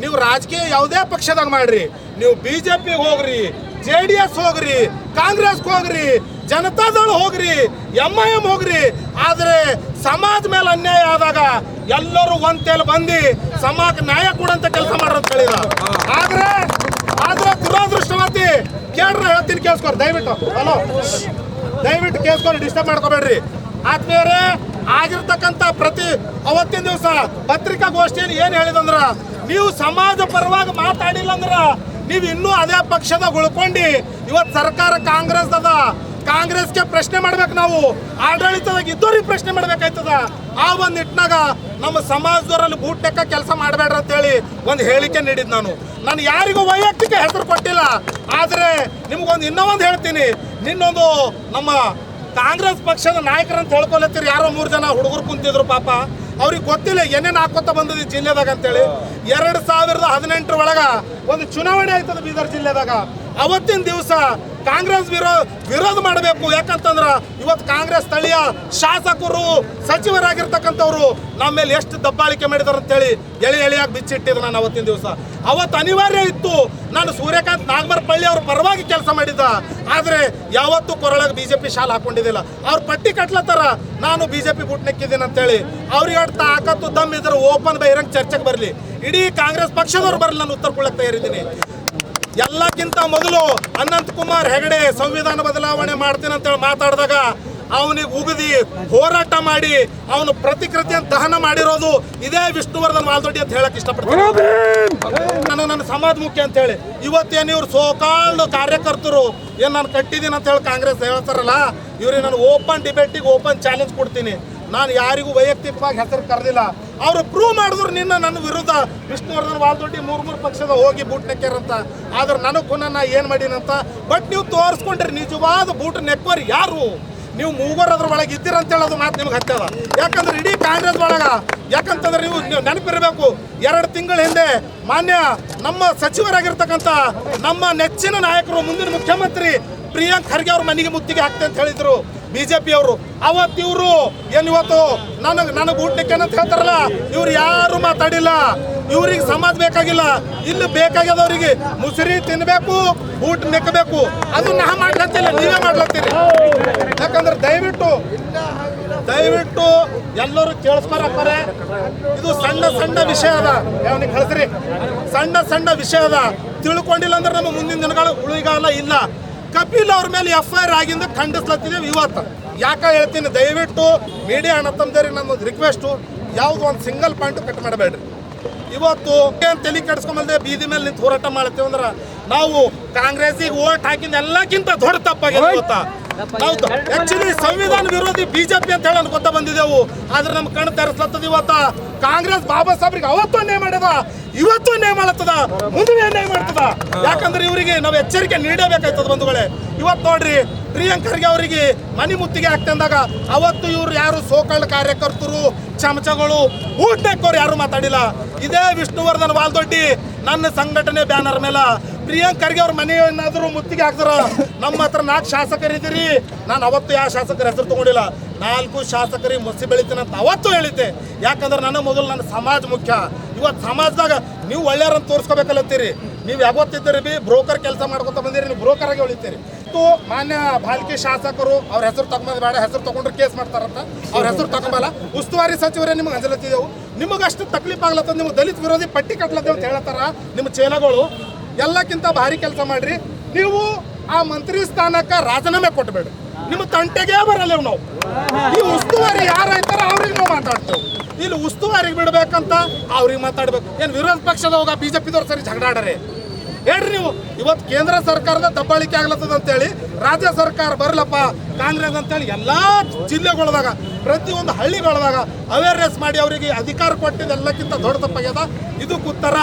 ನೀವು ರಾಜಕೀಯ ಯಾವುದೇ ಪಕ್ಷದಾಗ ಮಾಡ್ರಿ. ನೀವು ಬಿ ಜೆ ಪಿ ಹೋಗ್ರಿ, ಜೆ ಡಿ ಎಸ್ ಹೋಗ್ರಿ ಕಾಂಗ್ರೆಸ್ ಹೋಗ್ರಿ, ಜನತಾದಳ ಹೋಗ್ರಿ, ಎಂ ಐ ಎಂ ಹೋಗ್ರಿ. ಆದರೆ ಸಮಾಜ ಮೇಲೆ ಅನ್ಯಾಯ ಆದಾಗ ಎಲ್ಲರೂ ಒಂದೇಲಿ ಬಂದು ಸಮಾಜಕ್ಕೆ ನ್ಯಾಯ ಕೊಡಂತ ಕೆಲಸ ಮಾಡ್ರಂತ ಹೇಳಿದ ಆದ್ರೆ ಆದ್ರೆ ದುರಾದೃಷ್ಟವತಿ ಕೇಳ್ರ ಹೇಳ್ತೀನಿ ಕೇಳಿಸ್ಕೊರಿ, ದಯವಿಟ್ಟು. ಹಲೋ ದಯವಿಟ್ಟು ಕೇಳಿಸ್ಕೊಂಡು ಡಿಸ್ಟರ್ಬ್ ಮಾಡ್ಕೋಬೇಡ್ರಿ. ಆದ್ಮೇಲೆ ಆಗಿರ್ತಕ್ಕಂಥ ಪ್ರತಿ ಅವತ್ತಿನ ದಿವಸ ಪತ್ರಿಕಾಗೋಷ್ಠಿಯಲ್ಲಿ ಏನು ಹೇಳಿದಂದ್ರ, ನೀವು ಸಮಾಜ ಪರವಾಗಿ ಮಾತಾಡಿಲ್ಲ ಅಂದ್ರ ನೀವು ಇನ್ನೂ ಅದೇ ಪಕ್ಷದಾಗ ಉಳ್ಕೊಂಡು ಇವತ್ತು ಸರ್ಕಾರ ಕಾಂಗ್ರೆಸ್ ಅದ ಕಾಂಗ್ರೆಸ್ಗೆ ಪ್ರಶ್ನೆ ಮಾಡ್ಬೇಕು ನಾವು, ಆಡಳಿತದಾಗ ಇದ್ದವ್ರಿಗೆ ಪ್ರಶ್ನೆ ಮಾಡ್ಬೇಕಾಯ್ತದ? ಆ ಒಂದು ನಿಟ್ಟಿನಾಗ ನಮ್ಮ ಸಮಾಜದವರಲ್ಲಿ ಬೂಟೆಕ್ಕ ಕೆಲಸ ಮಾಡಬೇಡ್ರಿ ಅಂತೇಳಿ ಒಂದು ಹೇಳಿಕೆ ನೀಡಿದ್ ನಾನು. ನಾನು ಯಾರಿಗೂ ವೈಯಕ್ತಿಕ ಹೆಸರು ಕೊಟ್ಟಿಲ್ಲ, ಆದರೆ ನಿಮ್ಗೊಂದು ಇನ್ನೂ ಒಂದು ಹೇಳ್ತೀನಿ. ನಿನ್ನೊಂದು ನಮ್ಮ ಕಾಂಗ್ರೆಸ್ ಪಕ್ಷದ ನಾಯಕರಂತ ಹೇಳ್ಕೊಲತ್ತೀರಿ ಯಾರೋ ಮೂರು ಜನ ಹುಡುಗರು ಕುಂತಿದ್ರು ಪಾಪ. ಅವ್ರಿಗೆ ಗೊತ್ತಿಲ್ಲ ಏನೇನು ಹಾಕೋತ ಬಂದದ ಜಿಲ್ಲೆದಾಗ ಅಂತೇಳಿ. ಎರಡು ಸಾವಿರದ ಹದಿನೆಂಟರ ಒಳಗ ಒಂದು ಚುನಾವಣೆ ಆಯ್ತದ ಬೀದರ್ ಜಿಲ್ಲೆದಾಗ. ಅವತ್ತಿನ ದಿವಸ ಕಾಂಗ್ರೆಸ್ ವಿರೋ, ವಿರೋಧ ಮಾಡಬೇಕು. ಯಾಕಂತಂದ್ರ ಇವತ್ತು ಕಾಂಗ್ರೆಸ್ ಸ್ಥಳೀಯ ಶಾಸಕರು, ಸಚಿವರಾಗಿರ್ತಕ್ಕಂಥವ್ರು ನಮ್ಮ ಮೇಲೆ ಎಷ್ಟು ದಬ್ಬಾಳಿಕೆ ಮಾಡಿದಾರೆ ಅಂತೇಳಿ ಎಳೆ ಎಳೆಯಾಗಿ ಬಿಚ್ಚಿಟ್ಟಿದ್ರು ನಾನು ಅವತ್ತಿನ ದಿವಸ. ಅವತ್ತು ಅನಿವಾರ್ಯ ಇತ್ತು. ನಾನು ಸೂರ್ಯಕಾಂತ್ ನಾಗಮರ ಪಳ್ಳಿ ಅವ್ರ ಪರವಾಗಿ ಕೆಲಸ ಮಾಡಿದ್ದ. ಆದರೆ ಯಾವತ್ತೂ ಕೊರಳಾಗ ಬಿಜೆಪಿ ಶಾಲ್ ಹಾಕೊಂಡಿದ್ದಿಲ್ಲ. ಅವ್ರ ಪಟ್ಟಿ ಕಟ್ಲತ್ತಾರ. ನಾನು ಬಿಜೆಪಿ ಪಿ ನೆಕ್ಕಿದ್ದೀನಿ ಅಂತೇಳಿ. ಅವ್ರಿಗೆ ಅಷ್ಟು ತಾಕತ್ತು ದಮ್ ಇದ್ರೆ ಓಪನ್ ಬೈರಂಗ್ ಚರ್ಚೆಗೆ ಬರಲಿ. ಇಡೀ ಕಾಂಗ್ರೆಸ್ ಪಕ್ಷದವ್ರು ಬರಲಿ ನಾನು ಉತ್ತರ ಕೊಡಕ್ಕೆ ತಯಾರಿದ್ದೀನಿ. ಎಲ್ಲಕ್ಕಿಂತ ಮೊದಲು ಅನಂತ್ ಕುಮಾರ್ ಹೆಗಡೆ ಸಂವಿಧಾನ ಬದಲಾವಣೆ ಮಾಡ್ತೀನಿ ಅಂತೇಳಿ ಮಾತಾಡಿದಾಗ ಅವನಿಗೆ ಉಗಿದಿ ಹೋರಾಟ ಮಾಡಿ ಅವನು ಪ್ರತಿಕೃತಿಯನ್ನು ದಹನ ಮಾಡಿರೋದು ಇದೇ ವಿಷ್ಣುವರ್ಧನ್ ಮಾಲ್ದೊಡ್ಡಿ ಅಂತ ಹೇಳಕ್ ಇಷ್ಟಪಡ್ತೀನಿ. ನಾನು ನನ್ನ ಸಮಾಜ ಮುಖ್ಯ ಅಂತ ಹೇಳಿ. ಇವತ್ತೇನು ಇವ್ರು ಸೋಕಾಲ್ಡ್ ಕಾರ್ಯಕರ್ತರು? ಏನು ನಾನು ಕಟ್ಟಿದ್ದೀನಿ ಅಂತ ಹೇಳಿ ಕಾಂಗ್ರೆಸ್ ಹೇಳ್ತಾರಲ್ಲ, ಇವ್ರಿಗೆ ನಾನು ಓಪನ್ ಡಿಬೇಟಿಗೆ ಓಪನ್ ಚಾಲೆಂಜ್ ಕೊಡ್ತೀನಿ. ನಾನು ಯಾರಿಗೂ ವೈಯಕ್ತಿಕವಾಗಿ ಹೆಸರು ಕರೆದಿಲ್ಲ. ಅವರು ಪ್ರೂವ್ ಮಾಡಿದ್ರು ನಿನ್ನ ನನ್ನ ವಿರುದ್ಧ. ವಿಷ್ಣುವರ್ಧನ್ ವಾಲ್ದೊಡ್ಡಿ ಮೂರ್ ಮೂರು ಪಕ್ಷದ ಹೋಗಿ ಬೂಟ್ ನೆಕ್ಕ್ಯಾರಂತ. ಆದ್ರೆ ನನಗೆ ಪುನಃ ನಾ ಏನು ಮಾಡೀನಂತ ಬಟ್ ನೀವು ತೋರಿಸ್ಕೊಂಡ್ರಿ ನಿಜವಾದ ಬೂಟ್ ನೆಕ್ಕೋರು ಯಾರು? ನೀವು ಮೂವರು ಅದ್ರ ಒಳಗೆ ಇದ್ದೀರ ಅಂತ ಹೇಳೋದು ಮಾತು ನಿಮ್ಗೆ ಹತ್ತದ ಯಾಕಂದ್ರೆ ಇಡೀ ಕಾಂಗ್ರೆಸ್ ಒಳಗ, ಯಾಕಂತಂದ್ರೆ ನೀವು ನೀವು ನೆನಪಿರಬೇಕು ಎರಡು ತಿಂಗಳ ಹಿಂದೆ ಮಾನ್ಯ ನಮ್ಮ ಸಚಿವರಾಗಿರ್ತಕ್ಕಂಥ ನಮ್ಮ ನೆಚ್ಚಿನ ನಾಯಕರು, ಮುಂದಿನ ಮುಖ್ಯಮಂತ್ರಿ ಪ್ರಿಯಾಂಕ್ ಖರ್ಗೆ ಅವ್ರ ಮನೆಗೆ ಮುತ್ತಿಗೆ ಹಾಕ್ತೆ ಅಂತ ಹೇಳಿದ್ರು. ಬಿಜೆಪಿ ಅವರು ಅವತ್ತು ಇವರು ಏನ್ ಇವತ್ತು ನನಗೆ ನನಗೆ ಊಟಕ್ಕೆ ಅಂತ ಹೇಳ್ತಾರಲ್ಲ, ಇವ್ರು ಯಾರು ಮಾತಾಡಿಲ್ಲ. ಇವ್ರಿಗೆ ಸಮಾಜ ಬೇಕಾಗಿಲ್ಲ. ಇಲ್ಲಿ ಬೇಕಾಗ್ಯದವ್ರಿಗೆ ಮುಸುರಿ ತಿನ್ನಬೇಕು ಊಟ ನೆಕ್ಕಬೇಕು ಅದು ನಾ ಮಾಡ್ಲತ್ತಿಲ್ಲ, ನೀವೇ ಮಾಡ್ಲತ್ತೀರಿ. ಯಾಕಂದ್ರೆ ದಯವಿಟ್ಟು ದಯವಿಟ್ಟು ಎಲ್ಲರೂ ಕೇಳಿಸ್ಕೊರಪ್ಪರೆ, ಇದು ಸಣ್ಣ ಸಣ್ಣ ವಿಷಯ ಅದ. ಅವನಿಗೆ ಕಳಿಸ್ರಿ? ಸಣ್ಣ ಸಣ್ಣ ವಿಷಯ ಅದ. ತಿಳ್ಕೊಂಡಿಲ್ಲ ಅಂದ್ರೆ ನಮ್ಮ ಮುಂದಿನ ದಿನಗಳು ಉಳಿಗಾಲ ಇಲ್ಲ. ಕಪಿಲ್ ಅವ್ರ ಮೇಲೆ ಎಫ್ ಐ ಆರ್ ಆಗಿಂದ ಖಂಡಿಸ್ಲತ್ತಿದ್ದೇವೆ ಇವತ್ತು. ಯಾಕೆ ಹೇಳ್ತೀನಿ ದಯವಿಟ್ಟು ಮೀಡಿಯಾ ಅಣ್ಣ ತಮ್ಮದವ್ರಿಗೆ ನನ್ನೊಂದು ರಿಕ್ವೆಸ್ಟು ಯಾವುದು ಒಂದು ಸಿಂಗಲ್ ಪಾಯಿಂಟ್ ಕಟ್ ಮಾಡಬೇಡ್ರಿ. ಇವತ್ತು ಏನು ತಲೆ ಕೆಡಿಸ್ಕೊಂಬಲ್ದೆ ಬೀದಿ ಮೇಲೆ ನಿಂತು ಹೋರಾಟ ಮಾಡ್ತೀವಿ ಅಂದ್ರೆ ನಾವು ಕಾಂಗ್ರೆಸ್ಸಿಗೆ ಓಟ್ ಹಾಕಿದ ಎಲ್ಲಕ್ಕಿಂತ ದೊಡ್ಡ ತಪ್ಪಾಗಿದೆ ಗೊತ್ತಾ? ಹೌದು. ಆಕ್ಚುಲಿ ಸಂವಿಧಾನ ವಿರೋಧಿ ಬಿಜೆಪಿ ಅಂತ ಹೇಳಿ ಅನ್ಕೊತ ಬಂದಿದ್ದೆವು. ಆದ್ರೆ ನಮ್ಮ ಕಣ್ಣು ತರಿಸ್ಲತ್ತದ ಇವತ್ತ. ಕಾಂಗ್ರೆಸ್ ಬಾಬಾ ಸಾಹೇಬ್ರಿಗೆ ಅವತ್ತು ಅನ್ಯಾಯ ಮಾಡ್ಯದ ಅನ್ಯಾಯ ಮಾಡತ್ತದ ಮುಂದೆ ಅನ್ಯಾಯ ಮಾಡ್ತದ. ಯಾಕಂದ್ರೆ ಇವರಿಗೆ ನಾವು ಎಚ್ಚರಿಕೆ ನೀಡಬೇಕಾಯ್ತದ ಬಂಧುಗಳೇ. ಇವತ್ತು ನೋಡ್ರಿ, ಪ್ರಿಯಾಂಕ್ ಖರ್ಗೆ ಅವರಿಗೆ ಮನಿ ಮುತ್ತಿಗೆ ಹಾಕ್ತಂದಾಗ ಅವತ್ತು ಇವ್ರು ಯಾರು ಸೋಕಳ್ ಕಾರ್ಯಕರ್ತರು, ಚಮಚಗಳು, ಊಟಕ್ಕೋರು ಯಾರು ಮಾತಾಡಿಲ್ಲ. ಇದೇ ವಿಷ್ಣುವರ್ಧನ್ ವಾಲ್ದೊಡ್ಡಿ, ನನ್ನ ಸಂಘಟನೆ ಬ್ಯಾನರ್ ಮೇಲೆ. ಪ್ರಿಯಾಂಕ್ ಖರ್ಗೆ ಅವ್ರ ಮನೆ ಏನಾದರೂ ಮುತ್ತಿಗೆ ಹಾಕ್ತಾರ. ನಮ್ಮ ಹತ್ರ ನಾಲ್ಕು ಶಾಸಕರಿದ್ದೀರಿ ನಾನು ಅವತ್ತು ಯಾವ ಶಾಸಕರ ಹೆಸರು ತಗೊಂಡಿಲ್ಲ. ನಾಲ್ಕು ಶಾಸಕರಿಗೆ ಮಸಿ ಬೆಳಿತೀನಿ ಅಂತ ಅವತ್ತು ಹೇಳಿದ್ದೆ. ಯಾಕಂದ್ರೆ ನನ್ನ ಮೊದಲು ನನ್ನ ಸಮಾಜ ಮುಖ್ಯ. ಇವತ್ತು ಸಮಾಜದಾಗ ನೀವು ಒಳ್ಳೆಯವ್ರನ್ನ ತೋರಿಸ್ಕೋಬೇಕಲ್ಲತ್ತೀರಿ ನೀವು ಯಾವತ್ತಿದ್ದೀರಿ ಬಿ ಬ್ರೋಕರ್ ಕೆಲಸ ಮಾಡ್ಕೊತ ಬಂದಿರಿ, ನೀವು ಬ್ರೋಕರ್ ಆಗಿ ಉಳಿತೀರಿ. ಮತ್ತು ಮಾನ್ಯ ಬಾಲ್ಕಿ ಶಾಸಕರು ಅವ್ರ ಹೆಸರು ತಗೊಂಡ್ ಬೇಡ, ಹೆಸರು ತಗೊಂಡ್ರೆ ಕೇಸ್ ಮಾಡ್ತಾರಂತ. ಅವ್ರ ಹೆಸರು ತಗೊಂಬಲ್ಲ. ಉಸ್ತುವಾರಿ ಸಚಿವರೇ ನಿಮ್ಗೆ ಅಂಜಲತ್ತಿದ್ದೆವು ನಿಮಗೆ ಅಷ್ಟು ತಕ್ಲೀಫ್ ಆಗ್ಲತ್ತ ನಿಮ್ಗೆ ದಲಿತ ವಿರೋಧಿ ಪಟ್ಟಿ ಕಟ್ಲತ್ತೇವೆ ಅಂತ ಹೇಳ್ತಾರ ನಿಮ್ಮ ಚೇಲಗಳು. ಎಲ್ಲಕ್ಕಿಂತ ಭಾರಿ ಕೆಲಸ ಮಾಡ್ರಿ. ನೀವು ಆ ಮಂತ್ರಿ ಸ್ಥಾನಕ್ಕೆ ರಾಜೀನಾಮೆ ಕೊಟ್ಬೇಡ್ರಿ. ನಿಮ್ಮ ತಂಟೆಗೆ ಬರಲ್ಲ ನಾವು. ಈ ಉಸ್ತುವಾರಿ ಯಾರಾಯ್ತಾರ ಅವ್ರಿಗೆ ನಾವು ಮಾತಾಡ್ತೇವೆ. ಇಲ್ಲಿ ಉಸ್ತುವಾರಿಗೆ ಬಿಡ್ಬೇಕಂತ ಅವ್ರಿಗೆ ಮಾತಾಡ್ಬೇಕು. ಏನು ವಿರೋಧ ಪಕ್ಷದ ಹೋಗ ಬಿಜೆಪಿದವ್ರು ಸರಿ ಜಗಳಾಡರೆ ಹೇಳ್ರಿ ನೀವು. ಇವತ್ತು ಕೇಂದ್ರ ಸರ್ಕಾರದ ದಬ್ಬಾಳಿಕೆ ಆಗ್ಲತ್ತದ ಅಂತೇಳಿ ರಾಜ್ಯ ಸರ್ಕಾರ ಬರಲಪ್ಪ. ಕಾಂಗ್ರೆಸ್ ಅಂತೇಳಿ ಎಲ್ಲಾ ಜಿಲ್ಲೆಗಳದಾಗ, ಪ್ರತಿಯೊಂದು ಹಳ್ಳಿಗಳದಾಗ ಅವೇರ್ನೆಸ್ ಮಾಡಿ ಅವರಿಗೆ ಅಧಿಕಾರ ಕೊಟ್ಟಿದ್ದು ಎಲ್ಲಕ್ಕಿಂತ ದೊಡ್ಡ ತಪ್ಪಾಗ್ಯದ ಇದಕ್ಕೂ ಉತ್ತರ,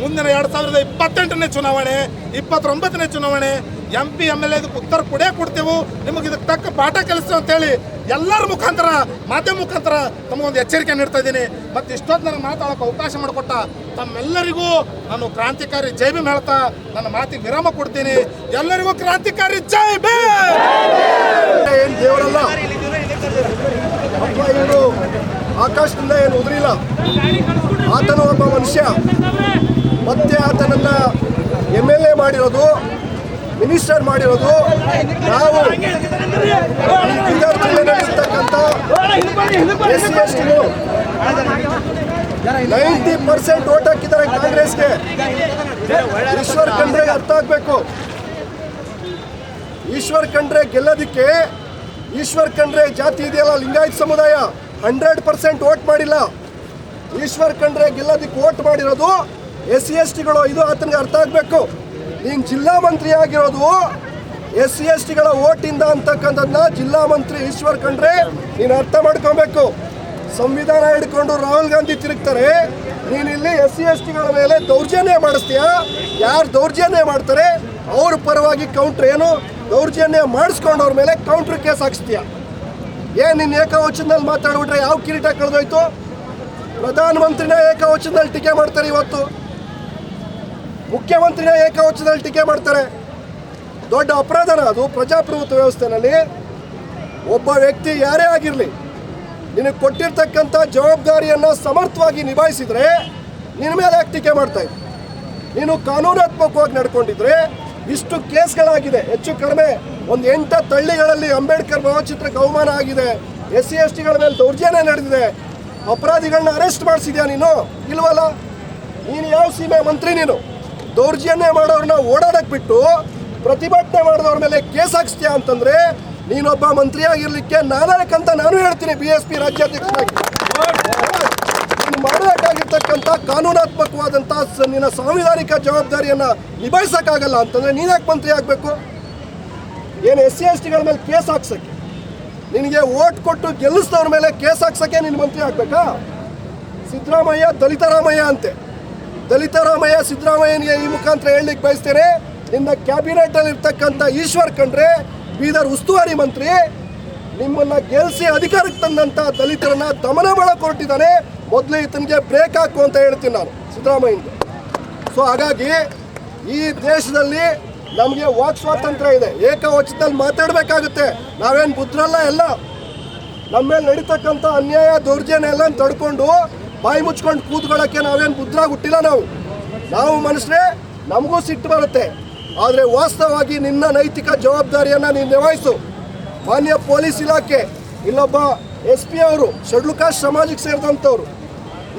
ಮುಂದಿನ ಎರಡ್ ಸಾವಿರದ ಇಪ್ಪತ್ತೆಂಟನೇ ಚುನಾವಣೆ, ಇಪ್ಪತ್ತೊಂಬತ್ತನೇ ಚುನಾವಣೆ ಎಂ ಪಿ ಎಂ ಎಲ್ ಎದಕ್ಕೆ ಉತ್ತರ ಕೊಡೇ ಕೊಡ್ತೇವೆ? ನಿಮಗೆ ಇದಕ್ಕೆ ತಕ್ಕ ಪಾಠ ಕಲಿಸ್ತೇವೆ ಅಂತೇಳಿ ಎಲ್ಲರ ಮುಖಾಂತರ, ಮಾಧ್ಯಮ ಮುಖಾಂತರ ತಮಗೊಂದು ಎಚ್ಚರಿಕೆ ನೀಡ್ತಾ ಇದ್ದೀನಿ. ಮತ್ತು ಇಷ್ಟೊತ್ತು ನನಗೆ ಮಾತಾಡೋಕೆ ಅವಕಾಶ ಮಾಡಿಕೊಟ್ಟ ತಮ್ಮೆಲ್ಲರಿಗೂ ನಾನು ಕ್ರಾಂತಿಕಾರಿ ಜೈ ಭೀಮ್ ಹೇಳ್ತಾ ನನ್ನ ಮಾತಿಗೆ ವಿರಾಮ ಕೊಡ್ತೀನಿ. ಎಲ್ಲರಿಗೂ ಕ್ರಾಂತಿಕಾರಿ ಜೈ ಏನು ಆಕಾಶದಿಂದ ಏನು ಉದುರಿಲ್ಲ? ಆತನ ಒಬ್ಬ ಮನುಷ್ಯ. ಮತ್ತೆ ಆತನನ್ನ ಎಂ ಎಲ್ ಎ ಮಾಡಿರೋದು ಮಿನಿಸ್ಟರ್ ಮಾಡಿರೋದು ನಾವು ಜಿಲ್ಲೆಯಲ್ಲಿರ್ತಕ್ಕಂಥ ಸಿ ನೈಂಟಿ ಪರ್ಸೆಂಟ್ ಓಟ್ ಹಾಕಿದ್ದಾರೆ ಕಾಂಗ್ರೆಸ್ಗೆ. ಈಶ್ವರ್ ಖಂಡ್ರೆ ಅರ್ಥ ಆಗ್ಬೇಕು. ಈಶ್ವರ್ ಖಂಡ್ರೆ ಗೆಲ್ಲೋದಕ್ಕೆ ಈಶ್ವರ್ ಖಂಡ್ರೆ ಜಾತಿ ಇದೆಯಲ್ಲ, ಲಿಂಗಾಯತ್ ಸಮುದಾಯ ಹಂಡ್ರೆಡ್ ಪರ್ಸೆಂಟ್ ವೋಟ್ ಮಾಡಿಲ್ಲ. ಈಶ್ವರ್ ಖಂಡ್ರೆ ಗೆಲ್ಲೋದಕ್ಕೆ ವೋಟ್ ಮಾಡಿರೋದು ಎಸ್ ಸಿ ಎಸ್ ಟಿಗಳು ಇದು ಆತನಿಗೆ ಅರ್ಥ ಆಗಬೇಕು. ನೀನು ಜಿಲ್ಲಾ ಮಂತ್ರಿ ಆಗಿರೋದು ಎಸ್ ಸಿ ಎಸ್ ಟಿಗಳ ಓಟಿಂದ ಅಂತಕ್ಕಂಥದ್ದನ್ನ ಜಿಲ್ಲಾ ಮಂತ್ರಿ ಈಶ್ವರ್ ಖಂಡ್ರೆ, ನೀನು ಅರ್ಥ ಮಾಡ್ಕೊಬೇಕು. ಸಂವಿಧಾನ ಹಿಡ್ಕೊಂಡು ರಾಹುಲ್ ಗಾಂಧಿ ತಿರುಗ್ತಾರೆ ನೀನು ಇಲ್ಲಿ ಎಸ್ ಸಿ ಎಸ್ ಟಿಗಳ ಮೇಲೆ ದೌರ್ಜನ್ಯ ಮಾಡಿಸ್ತೀಯಾ? ಯಾರು ದೌರ್ಜನ್ಯ ಮಾಡ್ತಾರೆ? ಅವ್ರ ಪರವಾಗಿ ಕೌಂಟ್ರ್ ಏನು? ದೌರ್ಜನ್ಯ ಮಾಡಿಸ್ಕೊಂಡವ್ರ ಮೇಲೆ ಕೌಂಟ್ರ್ ಕೇಸ್ ಹಾಕ್ಸ್ತೀಯ? ಏನು ನಿನ್ನ ಏಕವಚನದಲ್ಲಿ ಮಾತಾಡ್ಬಿಟ್ರೆ ಯಾವ ಕಿರೀಟ ಕಳೆದೋಯ್ತು? ಪ್ರಧಾನಮಂತ್ರಿನ ಏಕವಚನದಲ್ಲಿ ಟೀಕೆ ಮಾಡ್ತಾರೆ ಇವತ್ತು. ಮುಖ್ಯಮಂತ್ರಿನ ಏಕವಚನದಲ್ಲಿ ಟೀಕೆ ಮಾಡ್ತಾರೆ. ದೊಡ್ಡ ಅಪರಾಧನ ಅದು. ಪ್ರಜಾಪ್ರಭುತ್ವ ವ್ಯವಸ್ಥೆನಲ್ಲಿ ಒಬ್ಬ ವ್ಯಕ್ತಿ ಯಾರೇ ಆಗಿರಲಿ, ನಿನಗೆ ಕೊಟ್ಟಿರ್ತಕ್ಕಂಥ ಜವಾಬ್ದಾರಿಯನ್ನು ಸಮರ್ಥವಾಗಿ ನಿಭಾಯಿಸಿದರೆ ನಿನ್ನ ಮೇಲೆ ಯಾಕೆ ಟೀಕೆ ಮಾಡ್ತಾ ಇದ್ದೆ? ನೀನು ಕಾನೂನಾತ್ಮಕವಾಗಿ ನಡ್ಕೊಂಡಿದ್ರೆ ಇಷ್ಟು ಕೇಸ್ಗಳಾಗಿದೆ. ಹೆಚ್ಚು ಕಡಿಮೆ ಒಂದು ಎಂಟ ತಳ್ಳಿಗಳಲ್ಲಿ ಅಂಬೇಡ್ಕರ್ ಭಾವಚಿತ್ರಕ್ಕೆ ಅವಮಾನ ಆಗಿದೆ. ಎಸ್ ಸಿ ಎಸ್ ಟಿಗಳ ಮೇಲೆ ದೌರ್ಜನ್ಯ ನಡೆದಿದೆ. ಅಪರಾಧಿಗಳನ್ನ ಅರೆಸ್ಟ್ ಮಾಡಿಸಿದ್ಯಾ ನೀನು? ಇಲ್ವಲ್ಲ? ನೀನು ಯಾವ ಸೀಮೆ ಮಂತ್ರಿ ನೀನು? ದೌರ್ಜನ್ಯ ಮಾಡೋರನ್ನ ಓಡಾಡಕ್ ಬಿಟ್ಟು ಪ್ರತಿಭಟನೆ ಮಾಡಿದವ್ರ ಮೇಲೆ ಕೇಸ್ ಹಾಕ್ಸ್ತೀಯಾ ಅಂತಂದ್ರೆ ನೀನೊಬ್ಬ ಮಂತ್ರಿ ಆಗಿರ್ಲಿಕ್ಕೆ ನಾನಕ್ಕಂತ ನಾನು ಹೇಳ್ತೀನಿ ಬಿ ಎಸ್ ಪಿ ರಾಜ್ಯಾಧ್ಯಕ್ಷನಾಗಿ ನೀನು ಮಾಡಬೇಕಾಗಿರ್ತಕ್ಕಂಥ ಕಾನೂನಾತ್ಮಕವಾದಂಥ ನಿನ್ನ ಸಾಂವಿಧಾನಿಕ ಜವಾಬ್ದಾರಿಯನ್ನ ನಿಭಾಯಿಸೋಕ್ಕಾಗಲ್ಲ ಅಂತಂದ್ರೆ ನೀನ್ ಯಾಕೆ ಮಂತ್ರಿ ಆಗಬೇಕು? ಏನು ಎಸ್ ಸಿ ಎಸ್ ಟಿಗಳ ಮೇಲೆ ಕೇಸ್ ಹಾಕ್ಸಕ್ಕೆ? ನಿನಗೆ ಓಟ್ ಕೊಟ್ಟು ಗೆಲ್ಲಿಸಿದವ್ರ ಮೇಲೆ ಕೇಸ್ ಹಾಕ್ಸಕ್ಕೆ ನೀನು ಮಂತ್ರಿ ಆಗಬೇಕಾ? ಸಿದ್ದರಾಮಯ್ಯ ದಲಿತರಾಮಯ್ಯ ಅಂತೆ. ದಲಿತ ರಾಮಯ್ಯ ಸಿದ್ದರಾಮಯ್ಯನಿಗೆ ಈ ಮುಖಾಂತರ ಹೇಳಲಿಕ್ಕೆ ಬಯಸ್ತೇನೆ. ನಿನ್ನ ಕ್ಯಾಬಿನೆಟ್ ಅಲ್ಲಿ ಇರ್ತಕ್ಕಂಥ ಈಶ್ವರ್ ಖಂಡ್ರೆ, ಬೀದರ್ ಉಸ್ತುವಾರಿ ಮಂತ್ರಿ, ನಿಮ್ಮನ್ನ ಗೆಲ್ಲಿಸಿ ಅಧಿಕಾರಕ್ಕೆ ತಂದಂತ ದಲಿತರನ್ನ ದಮನ ಕೊರಟಿದ್ದಾನೆ ಮೊದಲೇ ಈತನಿಗೆ ಬ್ರೇಕ್ ಹಾಕು ಅಂತ ಹೇಳ್ತೀನಿ ನಾನು ಸಿದ್ದರಾಮಯ್ಯನಿಗೆ. ಸೊ ಹಾಗಾಗಿ ಈ ದೇಶದಲ್ಲಿ ನಮಗೆ ವಾಕ್ ಸ್ವಾತಂತ್ರ್ಯ ಇದೆ. ಏಕವಚನದಲ್ಲಿ ಮಾತಾಡಬೇಕಾಗುತ್ತೆ. ನಾವೇನು ಬುದ್ಧರಲ್ಲ ಎಲ್ಲ. ನಮ್ಮ ಮೇಲೆ ನಡೀತಕ್ಕಂಥ ಅನ್ಯಾಯ, ದೌರ್ಜನ್ಯ ಎಲ್ಲ ತಡ್ಕೊಂಡು ಬಾಯಿ ಮುಚ್ಕೊಂಡು ಕೂತ್ಕೊಳ್ಳೋಕ್ಕೆ ನಾವೇನು ಬುದ್ಧರಾಗಿ ಹುಟ್ಟಿಲ್ಲ ನಾವು. ನಾವು ಮನುಷ್ಯರೇ ನಮಗೂ ಸಿಟ್ಟು ಬರುತ್ತೆ. ಆದರೆ ವಾಸ್ತವವಾಗಿ ನಿನ್ನ ನೈತಿಕ ಜವಾಬ್ದಾರಿಯನ್ನು ನೀನು ನಿಭಾಯಿಸು. ಮಾನ್ಯ ಪೊಲೀಸ್ ಇಲಾಖೆ ಇಲ್ಲೊಬ್ಬ ಎಸ್ ಪಿ ಅವರು ಶೆಡ್ಯೂಲ್ ಕಾಸ್ಟ್ ಸಮಾಜಕ್ಕೆ ಸೇರಿದಂಥವ್ರು.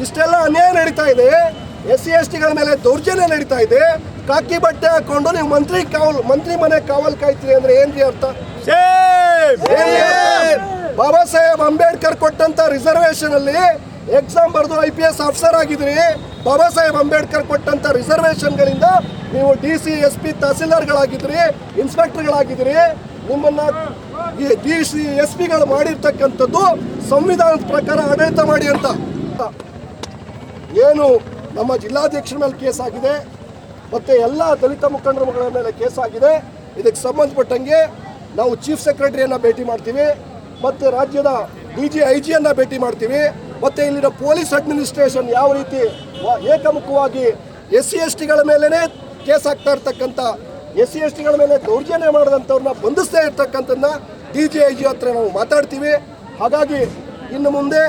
ಇಷ್ಟೆಲ್ಲ ಅನ್ಯಾಯ ನಡೀತಾ ಇದೆ. ಎಸ್ ಸಿ ಎಸ್ ಟಿಗಳ ಮೇಲೆ ದೌರ್ಜನ್ಯ ನಡೀತಾ ಇದೆ. ಕಾಕಿ ಬಟ್ಟೆ ಹಾಕೊಂಡು ನೀವು ಮಂತ್ರಿ ಕಾವಲ್ ಮಂತ್ರಿ ಮನೆ ಕಾವಲ್ ಕಾಯ್ತೀರಿ ಅಂದ್ರೆ ಏನ್ರಿ ಅರ್ಥ? ಬಾಬಾ ಸಾಹೇಬ್ ಅಂಬೇಡ್ಕರ್ ಕೊಟ್ಟಂತ ರಿಸರ್ವೇಶನ್ ಅಲ್ಲಿ ಎಕ್ಸಾಮ್ ಬರೆದು ಐ ಪಿ ಎಸ್ ಆಫೀಸರ್ ಆಗಿದ್ರಿ, ಬಾಬಾ ಸಾಹೇಬ್ ಅಂಬೇಡ್ಕರ್ ಕೊಟ್ಟಂತ ರಿಸರ್ವೇಶನ್ಗಳಿಂದ ನೀವು ಡಿ ಸಿ ಎಸ್ ಪಿ ತಹಸೀಲ್ದಾರ್ಗಳಾಗಿದ್ರಿ ಇನ್ಸ್ಪೆಕ್ಟರ್ಗಳಾಗಿದ್ರಿ ನಿಮ್ಮನ್ನ ಡಿ ಸಿ ಎಸ್ ಪಿಗಳು ಮಾಡಿರ್ತಕ್ಕಂಥದ್ದು ಸಂವಿಧಾನದ ಪ್ರಕಾರ ಆಡಳಿತ ಮಾಡಿ ಅಂತ. ಏನು ನಮ್ಮ ಜಿಲ್ಲಾಧ್ಯಕ್ಷರ ಮೇಲೆ ಕೇಸ್ ಆಗಿದೆ, ಮತ್ತು ಎಲ್ಲ ದಲಿತ ಮುಖಂಡರುಗಳ ಮೇಲೆ ಕೇಸ್ ಆಗಿದೆ. ಇದಕ್ಕೆ ಸಂಬಂಧಪಟ್ಟಂಗೆ ನಾವು ಚೀಫ್ ಸೆಕ್ರೆಟರಿಯನ್ನು ಭೇಟಿ ಮಾಡ್ತೀವಿ, ಮತ್ತು ರಾಜ್ಯದ ಡಿ ಜಿ ಐ ಜಿಯನ್ನು ಭೇಟಿ ಮಾಡ್ತೀವಿ. ಮತ್ತು ಇಲ್ಲಿನ ಪೊಲೀಸ್ ಅಡ್ಮಿನಿಸ್ಟ್ರೇಷನ್ ಯಾವ ರೀತಿ ಏಕಮುಖವಾಗಿ ಎಸ್ ಸಿ ಎಸ್ ಟಿಗಳ ಮೇಲೇ ಕೇಸ್ ಆಗ್ತಾ ಇರ್ತಕ್ಕಂಥ ಎಸ್ ಸಿ ಎಸ್ ಟಿಗಳ ಮೇಲೆ ದೌರ್ಜನ್ಯ ಮಾಡಿದಂಥವ್ರನ್ನ ಬಂಧಿಸ್ತಾ ಇರ್ತಕ್ಕಂಥದ್ದನ್ನ ಡಿ ಜಿ ಐ ಜಿ ಹತ್ರ ನಾವು ಮಾತಾಡ್ತೀವಿ. ಹಾಗಾಗಿ ಇನ್ನು ಮುಂದೆ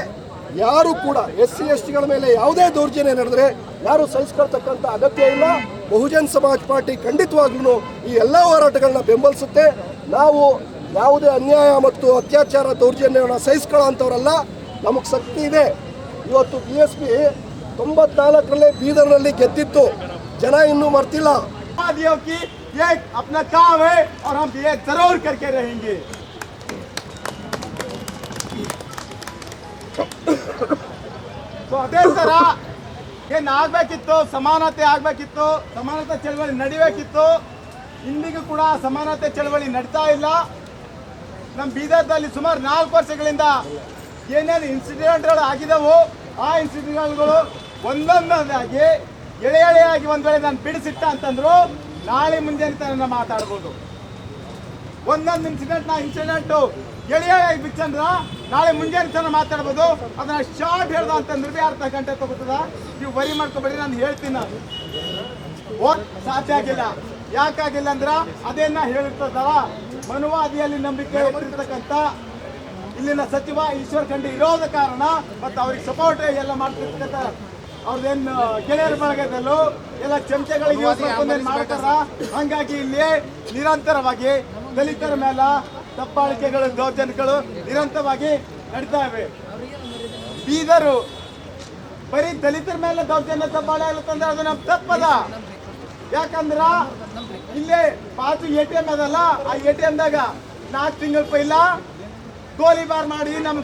ಯಾರು ಕೂಡ ಎಸ್ ಸಿ ಎಸ್ ಟಿಗಳ ಮೇಲೆ ಯಾವುದೇ ದೌರ್ಜನ್ಯ ನಡೆದರೆ ಯಾರು ಸಹಿಸ್ಕೊಳ್ತಕ್ಕಂಥ ಅಗತ್ಯ ಇಲ್ಲ. ಬಹುಜನ್ ಸಮಾಜ್ ಪಾರ್ಟಿ ಖಂಡಿತವಾಗ್ಲೂ ಈ ಎಲ್ಲ ಹೋರಾಟಗಳನ್ನ ಬೆಂಬಲಿಸುತ್ತೆ. ನಾವು ಯಾವುದೇ ಅನ್ಯಾಯ ಮತ್ತು ಅತ್ಯಾಚಾರ ದೌರ್ಜನ್ಯವನ್ನು ಸಹಿಸ್ಕೊಳ್ಳೋ ಅಂಥವ್ರಲ್ಲ. ನಮಗೆ ಶಕ್ತಿ ಇದೆ ಇವತ್ತು ಬಿ ಎಸ್ ಪಿ ತೊಂಬತ್ನಾಲ್ಕರಲ್ಲೇ ಬೀದರ್ನಲ್ಲಿ ಗೆದ್ದಿತ್ತು ಜನ ಇನ್ನೂ ಮರ್ತಿಲ್ಲ वादियों की ये अपना काम है और हम ये जरूर करके रहेंगे ಸೊ ಅದೇ ತರ ಏನ್ ಆಗ್ಬೇಕಿತ್ತು ಸಮಾನತೆ ಆಗ್ಬೇಕಿತ್ತು ಸಮಾನತೆ ಚಳವಳಿ ನಡಿಬೇಕಿತ್ತು ಇಂದಿಗೂ ಕೂಡ ಸಮಾನತೆ ಚಳವಳಿ ನಡೀತಾ ಇಲ್ಲ ನಮ್ಮ ಬೀದರ್ದಲ್ಲಿ ಸುಮಾರು ನಾಲ್ಕು ವರ್ಷಗಳಿಂದ ಏನೇನು ಇನ್ಸಿಡೆಂಟ್ಗಳು ಆಗಿದಾವೋ ಆ ಇನ್ಸಿಡೆಂಟ್ಗಳು ಒಂದೊಂದಾಗಿ ಎಳೆ ಎಳೆಯಾಗಿ ಒಂದ್ ವೇಳೆ ನಾನು ಬಿಡಿಸಿಟ್ಟ ಅಂತಂದ್ರು ನಾಳೆ ಮುಂಜಾನೆ ಮಾತಾಡ್ಬೋದು. ಒಂದೊಂದು ಇನ್ಸಿಡೆಂಟ್ ನಾ ಇನ್ಸಿಡೆಂಟು ಎಳೆಯಾಗಿ ಬಿಚ್ಚಂದ್ರ ನಾಳೆ ಮುಂಜಾನೆ ಮಾತಾಡ್ಬೋದು. ಅದನ್ನ ಶಾರ್ಟ್ ಹೇಳ್ದ ಅಂತಂದ್ರೆ ಬಿ ಅರ್ಧ ಗಂಟೆ ತಗೋತದ. ನೀವು ವರಿ ಮಾಡ್ಕೊಬೇಡಿ, ನಾನು ಹೇಳ್ತೀನಿ ನಾನು. ಸಾಧ್ಯ ಆಗಿಲ್ಲ. ಯಾಕಾಗಿಲ್ಲ ಅಂದ್ರ ಅದೇನ ಹೇಳಿರ್ತದಲ್ಲ, ಮನುವಾದಿಯಲ್ಲಿ ನಂಬಿಕೆ ಇಟ್ಟಿರ್ತಕ್ಕಂಥ ಇಲ್ಲಿನ ಸಚಿವ ಈಶ್ವರ್ ಖಂಡಿ ಇರೋದ ಕಾರಣ ಮತ್ತು ಅವ್ರಿಗೆ ಸಪೋರ್ಟ್ ಎಲ್ಲ ಮಾಡ್ತಿರ್ತಕ್ಕಂಥ ಅವ್ರದ್ದೇನು ಗೆಳೆಯರ ಬಳಗದಲ್ಲೂ ಎಲ್ಲ ಚಮಚಗಳಿಗೆ ಯೂಸ್ ಮಾಡ್ಕೊಂಡು ಏನ್ ಮಾಡ್ತಾರ? ಹಂಗಾಗಿ ಇಲ್ಲಿ ನಿರಂತರವಾಗಿ ದಲಿತರ ಮೇಲೆ ತಪ್ಪಾಳಿಕೆಗಳು ದೌರ್ಜನ್ಯಗಳು ನಿರಂತರವಾಗಿ ನಡೀತಾ ಇವೆ. ಬೀದರು ಬರೀ ದಲಿತರ ಮೇಲೆ ದೌರ್ಜನ್ಯ ತಪ್ಪಾಳೆ ಆಗುತ್ತಂದ್ರೆ ಅದು ನಮ್ ತಪ್ಪದ. ಯಾಕಂದ್ರ ಇಲ್ಲೇ ಪಾಸು ಎ ಟಿ ಎಂ ಅದಲ್ಲ ಆ ಎ ಟಿ ಎಂದಾಗ ನಾಲ್ಕು ತಿಂಗಳ ಪೈಲ ಗೋಲಿಬಾರ್ ಮಾಡಿ ನಮ್ಮ